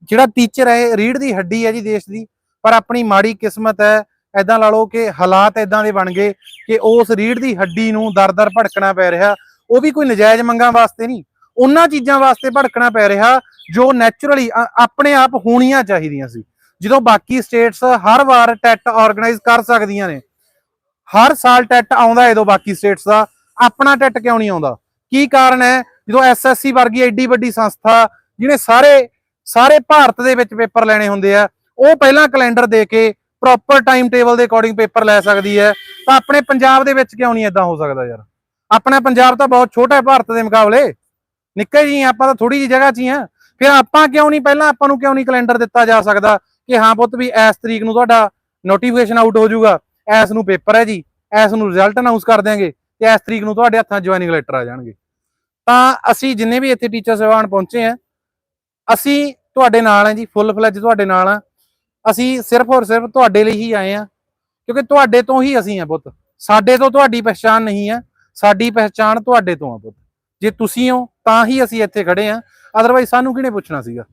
Speaker 3: ਜਿਹੜਾ ਟੀਚਰ ਹੈ ਰੀੜ ਦੀ ਹੱਡੀ ਹੈ ਜੀ ਦੇਸ਼ ਦੀ, ਪਰ ਆਪਣੀ ਮਾੜੀ ਕਿਸਮਤ ਹੈ ਐਦਾਂ ਲਾ ਲਓ ਕਿ ਹਾਲਾਤ ਐਦਾਂ ਦੇ ਬਣ ਗਏ ਕਿ ਉਸ ਰੀੜ ਦੀ ਹੱਡੀ ਨੂੰ ਦਰ-ਦਰ ਭੜਕਣਾ ਪੈ ਰਿਹਾ। ਉਹ ਵੀ ਕੋਈ ਨਜਾਇਜ਼ ਮੰਗਾਂ ਵਾਸਤੇ ਨਹੀਂ, ਉਹਨਾਂ ਚੀਜ਼ਾਂ ਵਾਸਤੇ ਭੜਕਣਾ ਪੈ ਰਿਹਾ ਜੋ ਨੇਚਰਲੀ ਆਪਣੇ ਆਪ ਹੋਣੀਆਂ ਚਾਹੀਦੀਆਂ ਸੀ। ਜਦੋਂ ਬਾਕੀ ਸਟੇਟਸ ਹਰ ਵਾਰ ਟੈਟ ਆਰਗੇਨਾਈਜ਼ ਕਰ ਸਕਦੀਆਂ ਨੇ, ਹਰ ਸਾਲ ਟੈਟ ਆਉਂਦਾ ਇਹਦੋਂ ਬਾਕੀ ਸਟੇਟਸ ਦਾ, ਆਪਣਾ ਟੈਟ ਕਿਉਂ ਨਹੀਂ ਆਉਂਦਾ? ਕੀ ਕਾਰਨ ਹੈ? ਜਦੋਂ ਐਸਐਸਸੀ ਵਰਗੀ ਐਡੀ ਵੱਡੀ ਸੰਸਥਾ ਜਿਹਨੇ ਸਾਰੇ ਸਾਰੇ ਭਾਰਤ ਦੇ ਵਿੱਚ ਪੇਪਰ ਲੈਣੇ ਹੁੰਦੇ ਆ, ਉਹ ਪਹਿਲਾਂ ਕੈਲੰਡਰ ਦੇ ਕੇ ਪ੍ਰੋਪਰ ਟਾਈਮ ਟੇਬਲ ਦੇ ਅਕੋਰਡਿੰਗ ਪੇਪਰ ਲੈ ਸਕਦੀ ਹੈ। ਤਾਂ ਆਪਣੇ ਪੰਜਾਬ ਦੇ ਵਿੱਚ ਕਿਉਂ ਨਹੀਂ ਇਦਾਂ ਹੋ ਸਕਦਾ ਯਾਰ? ਆਪਣਾ ਪੰਜਾਬ ਤਾਂ ਬਹੁਤ ਛੋਟਾ ਹੈ ਭਾਰਤ ਦੇ ਮੁਕਾਬਲੇ। ਨਿੱਕੇ ਜੀ ਆਪਾਂ ਤਾਂ ਥੋੜੀ ਜਿਹੀ ਜਗ੍ਹਾ 'ਚ ਹੀ ਆ ਫਿਰ ਆਪਾਂ ਕਿਉਂ ਨਹੀਂ, ਪਹਿਲਾਂ ਆਪਾਂ ਨੂੰ ਕਿਉਂ ਨਹੀਂ ਕੈਲੰਡਰ ਦਿੱਤਾ ਜਾ ਸਕਦਾ ਕਿ ਹਾਂ ਪੁੱਤ ਵੀ ਇਸ ਤਰੀਕ ਨੂੰ ਤੁਹਾਡਾ ਨੋਟੀਫਿਕੇਸ਼ਨ ਆਊਟ ਹੋ ਜਾਊਗਾ। ਇਸ ਨੂੰ ਪੇਪਰ ਹੈ ਜੀ, ਇਸ ਨੂੰ ਰਿਜ਼ਲਟ ਅਨਾਉਂਸ ਕਰ ਦਿਆਂਗੇ ਤੇ ਇਸ ਤਰੀਕ ਨੂੰ ਤੁਹਾਡੇ ਹੱਥਾਂ ਜੁਆਇਨਿੰਗ ਲੈਟਰ ਆ ਜਾਣਗੇ। ਤਾਂ ਅਸੀਂ ਜਿੰਨੇ ਵੀ ਇੱਥੇ ਟੀਚਰ ਸਹਿਬਾਨ ਪਹੁੰਚੇ ਆ, ਅਸੀਂ ਤੁਹਾਡੇ ਨਾਲ ਆ ਜੀ ਫੁੱਲ ਫਲੈਜ ਤੁਹਾਡੇ ਨਾਲ ਆ ਅਸੀਂ ਸਿਰਫ ਔਰ ਸਿਰਫ ਤੁਹਾਡੇ ਲਈ ਹੀ ਆਏ ਆ ਕਿਉਂਕਿ ਤੁਹਾਡੇ ਤੋਂ ਹੀ ਅਸੀਂ ਆ ਪੁੱਤ। ਸਾਡੇ ਤੋਂ ਤੁਹਾਡੀ ਪਛਾਣ ਨਹੀਂ ਹੈ, ਸਾਡੀ ਪਛਾਣ ਤੁਹਾਡੇ ਤੋਂ ਆ ਪੁੱਤ। ਜੇ ਤੁਸੀਂ ਹੋ, ਤਾਂ ਹੀ ਅਸੀਂ ਇੱਥੇ ਖੜੇ ਆ ਅਦਰਵਾਈਜ਼ ਸਾਨੂੰ ਕਿਹਨੇ ਪੁੱਛਣਾ ਸੀਗਾ?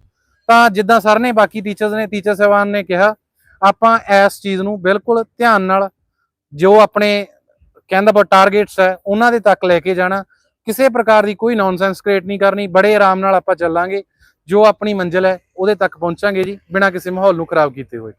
Speaker 3: ਤਾਂ ਜਿੱਦਾਂ ਸਰ ਨੇ, ਬਾਕੀ ਟੀਚਰਸ ਨੇ ਟੀਚਰ ਸਹਿਬਾਨ ਨੇ ਕਿਹਾ, ਆਪਾਂ ਇਸ ਚੀਜ਼ ਨੂੰ ਬਿਲਕੁਲ ਧਿਆਨ ਨਾਲ ਜੋ ਆਪਣੇ ਕਹਿੰਦਾ ਬਾ ਟਾਰਗੇਟਸ ਹੈ, ਉਹਨਾਂ ਦੇ ਤੱਕ ਲੈ ਕੇ ਜਾਣਾ। ਕਿਸੇ ਪ੍ਰਕਾਰ ਦੀ ਕੋਈ ਨੌਨਸੈਂਸ ਕ੍ਰੀਏਟ ਨਹੀਂ ਕਰਨੀ, ਬੜੇ ਆਰਾਮ ਨਾਲ ਆਪਾਂ ਚੱਲਾਂਗੇ। ਜੋ ਆਪਣੀ ਮੰਜ਼ਿਲ ਹੈ, ਉਹਦੇ ਤੱਕ ਪਹੁੰਚਾਂਗੇ ਜੀ, ਬਿਨਾਂ ਕਿਸੇ ਮਾਹੌਲ ਨੂੰ ਖਰਾਬ ਕੀਤੇ ਹੋਏ।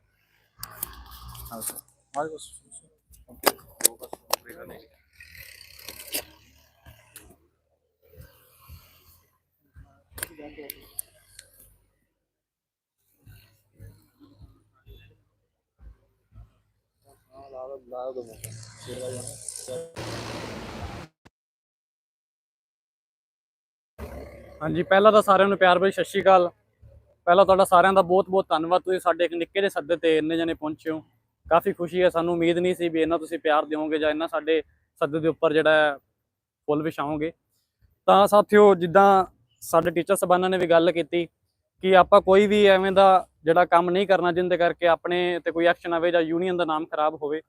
Speaker 4: ਹਾਂਜੀ, ਪਹਿਲਾਂ ਤਾਂ ਸਾਰਿਆਂ ਨੂੰ ਪਿਆਰ ਭਰੀ ਸਤਿ ਸ਼੍ਰੀ ਅਕਾਲ। ਪਹਿਲਾਂ ਤੁਹਾਡਾ ਸਾਰਿਆਂ ਦਾ ਬਹੁਤ-ਬਹੁਤ ਧੰਨਵਾਦ। ਤੁਸੀਂ ਸਾਡੇ ਇੱਕ ਨਿੱਕੇ ਜਿਹੇ ਸੱਦੇ ਤੇ ਇੰਨੇ ਜਣੇ ਪਹੁੰਚੇ ਹੋ। ਕਾਫੀ ਖੁਸ਼ੀ ਹੈ, ਸਾਨੂੰ ਉਮੀਦ ਨਹੀਂ ਸੀ ਵੀ ਇੰਨਾ ਤੁਸੀਂ ਪਿਆਰ ਦਿਓਗੇ ਜਾਂ ਇੰਨਾ ਸਾਡੇ ਸੱਦੇ ਦੇ ਉੱਪਰ ਜਿਹੜਾ ਹੈ, ਫੁੱਲ ਵਿਛਾਓਗੇ। ਤਾਂ ਸਾਥੀਓ, ਜਿੱਦਾਂ ਸਾਡੇ ਟੀਚਰ ਸਬਾਨਾਂ ਨੇ ਵੀ ਗੱਲ ਕੀਤੀ ਕਿ ਆਪਾਂ ਕੋਈ ਵੀ ਐਵੇਂ ਦਾ ਜਿਹੜਾ ਕੰਮ ਨਹੀਂ ਕਰਨਾ ਜਿੰਦੇ ਕਰਕੇ ਆਪਣੇ ਤੇ ਕੋਈ ਐਕਸ਼ਨ ਆਵੇ ਜਾਂ ਯੂਨੀਅਨ ਦਾ ਨਾਮ ਖਰਾਬ ਹੋਵੇ,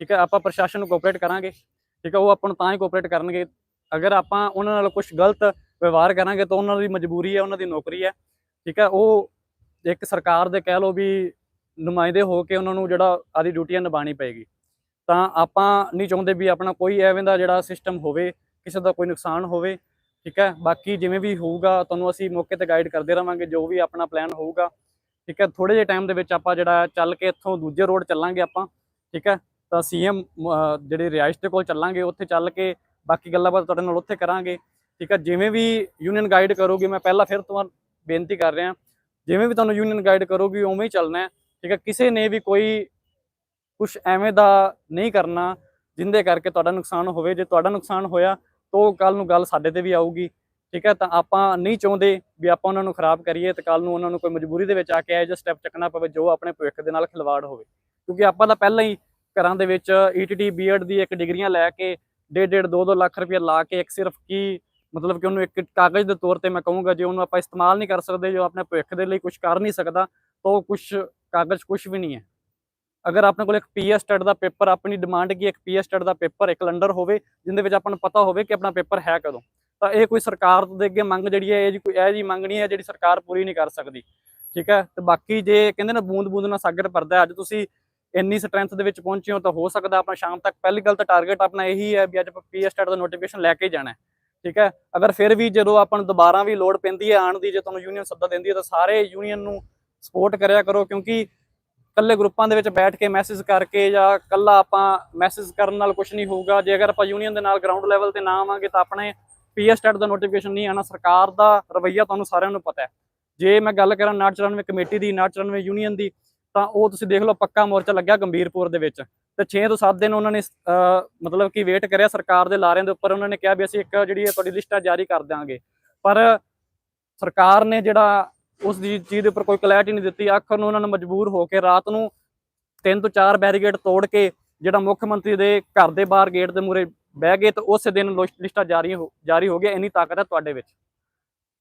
Speaker 4: ਠੀਕ ਹੈ, ਆਪਾਂ ਪ੍ਰਸ਼ਾਸਨ ਨੂੰ ਕੋਆਪਰੇਟ ਕਰਾਂਗੇ। ਠੀਕ ਹੈ, ਉਹ ਆਪਾਂ ਨੂੰ ਤਾਂ ਹੀ ਕੋਆਪਰੇਟ ਕਰਨਗੇ। ਅਗਰ ਆਪਾਂ ਉਹਨਾਂ ਨਾਲ ਕੁਝ ਗਲਤ ਵਿਵਹਾਰ ਕਰਾਂਗੇ ਤਾਂ ਉਹਨਾਂ ਦੀ ਮਜਬੂਰੀ ਹੈ, ਉਹਨਾਂ ਦੀ ਨੌਕਰੀ ਹੈ। ਠੀਕ ਹੈ, ਉਹ ਇੱਕ ਸਰਕਾਰ ਦੇ ਕਹਿ ਲਓ ਵੀ ਨੁਮਾਇੰਦੇ ਹੋ ਕੇ ਉਹਨਾਂ ਨੂੰ ਜਿਹੜਾ ਆਦੀ ਡਿਊਟੀਆਂ ਨਿਭਾਣੀ ਪਏਗੀ। ਤਾਂ ਆਪਾਂ ਨਹੀਂ ਚਾਹੁੰਦੇ ਵੀ ਆਪਣਾ ਕੋਈ ਐਵੇਂ ਦਾ ਜਿਹੜਾ ਸਿਸਟਮ ਹੋਵੇ, ਕਿਸੇ ਦਾ ਕੋਈ ਨੁਕਸਾਨ ਹੋਵੇ। ਠੀਕ ਹੈ, ਬਾਕੀ ਜਿਵੇਂ ਵੀ ਹੋਊਗਾ, ਤੁਹਾਨੂੰ ਅਸੀਂ ਮੌਕੇ ਤੇ ਗਾਈਡ ਕਰਦੇ ਰਵਾਂਗੇ, ਜੋ ਵੀ ਆਪਣਾ ਪਲਾਨ ਹੋਊਗਾ। ਠੀਕ ਹੈ ਥੋੜੇ ਜਿਹੇ ਟਾਈਮ ਦੇ ਵਿੱਚ ਆਪਾਂ ਜਿਹੜਾ ਚੱਲ ਕੇ ਇੱਥੋਂ ਦੂਜੇ ਰੋਡ ਚੱਲਾਂਗੇ ਆਪਾਂ। ਠੀਕ ਹੈ, ਤਾਂ ਸੀਐਮ ਜਿਹੜੇ ਰਿਹਾਇਸ਼ ਦੇ ਕੋਲ ਚੱਲਾਂਗੇ, ਉੱਥੇ ਚੱਲ ਕੇ ਬਾਕੀ ਗੱਲਾਂ ਬਾਤ ਤੁਹਾਡੇ ਨਾਲ ਉੱਥੇ ਕਰਾਂਗੇ। ਠੀਕ ਹੈ ਜਿਵੇਂ ਵੀ ਯੂਨੀਅਨ ਗਾਈਡ ਕਰੋਗੇ, ਮੈਂ ਪਹਿਲਾਂ ਫਿਰ ਤੁਹਾਨੂੰ ਬੇਨਤੀ ਕਰ ਰਿਹਾ, ਜਿਵੇਂ ਵੀ ਤੁਹਾਨੂੰ ਯੂਨੀਅਨ ਗਾਈਡ ਕਰੋਗੀ, ਉਵੇਂ ਹੀ ਚੱਲਣਾ ਹੈ, ਠੀਕ ਹੈ ਕਿਸੇ ਨੇ ਵੀ ਕੋਈ ਕੁਝ ਐਵੇਂ ਦਾ ਨਹੀਂ ਕਰਨਾ ਜਿੰਦੇ ਕਰਕੇ ਤੁਹਾਡਾ ਨੁਕਸਾਨ ਹੋਵੇ, ਜੇ ਤੁਹਾਡਾ ਨੁਕਸਾਨ ਹੋਇਆ, ਤਾਂ ਕੱਲ ਨੂੰ ਗੱਲ ਸਾਡੇ ਤੇ ਵੀ ਆਊਗੀ, ਠੀਕ ਹੈ ਤਾਂ ਆਪਾਂ ਨਹੀਂ ਚਾਹੁੰਦੇ ਵੀ ਆਪਾਂ ਉਹਨਾਂ ਨੂੰ ਖਰਾਬ ਕਰੀਏ, ਤੇ ਕੱਲ ਨੂੰ ਉਹਨਾਂ ਨੂੰ ਕੋਈ ਮਜਬੂਰੀ ਦੇ ਵਿੱਚ ਆ ਕੇ ਇਹੋ ਜਿਹਾ ਸਟੈਪ ਚੱਕਣਾ ਪਵੇ, ਜੋ ਆਪਣੇ ਭਵਿੱਖ ਦੇ ਨਾਲ ਖਿਲਵਾੜ ਹੋਵੇ, ਕਿਉਂਕਿ ਆਪਾਂ ਤਾਂ ਪਹਿਲਾਂ ਹੀ ਘਰਾਂ ਦੇ ਵਿੱਚ ਈਟੀਟੀ ਬੀਐਡ ਦੀ ਇੱਕ ਡਿਗਰੀਆਂ ਲੈ ਕੇ ਡੇਢ ਡੇਢ 2-2 ਲੱਖ ਰੁਪਏ ਲਾ ਕੇ, ਇੱਕ ਸਿਰਫ ਕੀ ਮਤਲਬ ਕਿ ਉਹਨੂੰ ਇੱਕ ਕਾਗਜ਼ ਦੇ ਤੌਰ ਤੇ ਮੈਂ ਕਹੂੰਗਾ, ਜੇ ਉਹਨੂੰ ਆਪਾਂ ਇਸਤੇਮਾਲ ਨਹੀਂ ਕਰ ਸਕਦੇ, ਜੋ ਆਪਣੇ ਭਵਿੱਖ ਦੇ ਲਈ ਕੁਝ ਕਰ ਨਹੀਂ ਸਕਦਾ, ਤਾਂ ਉਹ ਕੁਝ ਕਾਗਜ਼ ਕੁਝ ਵੀ ਨਹੀਂ ਹੈ। ਅਗਰ ਆਪਣੇ ਕੋਲ ਇੱਕ ਪੀਐਸ ਸਟੱਡ ਦਾ ਪੇਪਰ, ਆਪਣੀ ਡਿਮਾਂਡ ਕੀ ਇੱਕ ਪੀਐਸ ਸਟੱਡ ਦਾ ਪੇਪਰ, ਇੱਕ ਲੰਡਰ ਹੋਵੇ, ਜਿੰਦੇ ਵਿੱਚ ਆਪਾਂ ਨੂੰ ਪਤਾ ਹੋਵੇ ਕਿ ਆਪਣਾ ਪੇਪਰ ਹੈ ਕਦੋਂ, ਤਾਂ ਇਹ ਕੋਈ ਸਰਕਾਰ ਦੇ ਅੱਗੇ ਮੰਗ ਜਿਹੜੀ ਹੈ, ਇਹ ਜੀ ਕੋਈ ਇਹ ਜੀ ਮੰਗ ਨਹੀਂ ਹੈ ਜਿਹੜੀ ਸਰਕਾਰ ਪੂਰੀ ਨਹੀਂ ਕਰ ਸਕਦੀ। ਠੀਕ ਹੈ? ਤੇ ਬਾਕੀ ਜੇ ਕਹਿੰਦੇ ਨਾ ਬੂੰਦ ਬੂੰਦ ਨਾਲ ਸਾਗਰ ਭਰਦਾ ਅੱਜ ਤੁਸੀਂ ਇੰਨੀ ਸਟਰੈਂਥ ਦੇ ਵਿੱਚ ਪਹੁੰਚੇ ਹੋ, ਤਾਂ ਹੋ ਸਕਦਾ ਆਪਣਾ ਸ਼ਾਮ ਤੱਕ, ਪਹਿਲੀ ਗੱਲ ਤਾਂ ਟਾਰਗੇਟ ਆਪਣਾ ਇਹੀ ਹੈ ਵੀ ਅੱਜ ਆਪਾਂ ਪੀਐਸ ਸਟੱਡ ਦਾ ਨੋਟੀਫਿਕੇਸ਼ਨ ਲੈ ਕੇ ਜਾਣਾ ਹੈ। ਠੀਕ ਹੈ? ਅਗਰ ਫਿਰ ਵੀ ਜਦੋਂ ਆਪਾਂ ਨੂੰ ਦੁਬਾਰਾ ਵੀ ਲੋੜ ਪੈਂਦੀ ਹੈ ਆਉਣ ਦੀ, ਜੇ ਤੁਹਾਨੂੰ ਯੂਨੀਅਨ ਸੱਦਾ ਦਿੰਦੀ ਹੈ, ਤਾਂ ਸਾਰੇ ਯੂਨੀਅਨ ਨੂੰ ਸਪੋਰਟ ਕਰਿਆ ਕਰੋ, ਕਿਉਂਕਿ ਇਕੱਲੇ ਗਰੁੱਪਾਂ ਦੇ ਵਿੱਚ ਬੈਠ ਕੇ ਮੈਸੇਜ ਕਰਕੇ ਜਾਂ ਇਕੱਲਾ ਆਪਾਂ ਮੈਸੇਜ ਕਰਨ ਨਾਲ ਕੁਝ ਨਹੀਂ ਹੋਊਗਾ। ਜੇ ਅਗਰ ਆਪਾਂ ਯੂਨੀਅਨ ਦੇ ਨਾਲ ਗਰਾਊਂਡ ਲੈਵਲ ਤੇ ਨਾ ਆਵਾਂਗੇ, ਤਾਂ ਆਪਣੇ ਪੀਐਸ ਸਟੈਟ ਦਾ ਨੋਟੀਫਿਕੇਸ਼ਨ ਨਹੀਂ ਆਣਾ ਸਰਕਾਰ ਦਾ ਰਵੱਈਆ ਤੁਹਾਨੂੰ ਸਾਰਿਆਂ ਨੂੰ ਪਤਾ ਹੈ। ਜੇ ਮੈਂ ਗੱਲ ਕਰਾਂ 994 ਕਮੇਟੀ ਦੀ 994 ਯੂਨੀਅਨ ਦੀ, ਤਾਂ ਉਹ ਤੁਸੀਂ ਦੇਖ ਲਓ, ਪੱਕਾ ਮੋਰਚਾ ਲੱਗਿਆ ਗੰਭੀਰਪੁਰ ਦੇ ਵਿੱਚ। ਤੇ 6 ਤੋਂ 7 ਦਿਨ ਉਹਨਾਂ ਨੇ ਅਹ, ਮਤਲਬ ਕਿ ਵੇਟ ਕਰਿਆ ਸਰਕਾਰ ਦੇ ਲਾਰਿਆਂ ਦੇ ਉੱਪਰ। ਉਹਨਾਂ ਨੇ ਕਿਹਾ ਵੀ ਅਸੀਂ ਇੱਕ ਜਿਹੜੀ ਹੈ ਤੁਹਾਡੀ ਲਿਸਟਾਂ ਜਾਰੀ ਕਰ ਦਿਆਂਗੇ। ਪਰ ਸਰਕਾਰ ਨੇ ਜਿਹੜਾ ਉਸ ਦੀ ਚੀਜ਼ ਦੇ ਉੱਪਰ ਕੋਈ ਕਲੈਰਟੀ ਨਹੀਂ ਦਿੱਤੀ। ਆਖਰ ਨੂੰ ਉਹਨਾਂ ਨੇ ਮਜਬੂਰ ਹੋ ਕੇ ਰਾਤ ਨੂੰ ਤਿੰਨ ਤੋਂ ਚਾਰ ਬੈਰੀਗੇਡ ਤੋੜ ਕੇ ਜਿਹੜਾ ਮੁੱਖ ਮੰਤਰੀ ਦੇ ਘਰ ਦੇ ਬਾਹਰ ਗੇਟ ਦੇ ਮੂਹਰੇ ਬਹਿ ਗਏ ਤਾਂ ਉਸੇ ਦਿਨ ਲਿਸਟਾਂ ਜਾਰੀ ਹੋ ਜਾਰੀ ਹੋ ਗਿਆ ਇੰਨੀ ਤਾਕਤ ਹੈ ਤੁਹਾਡੇ ਵਿੱਚ।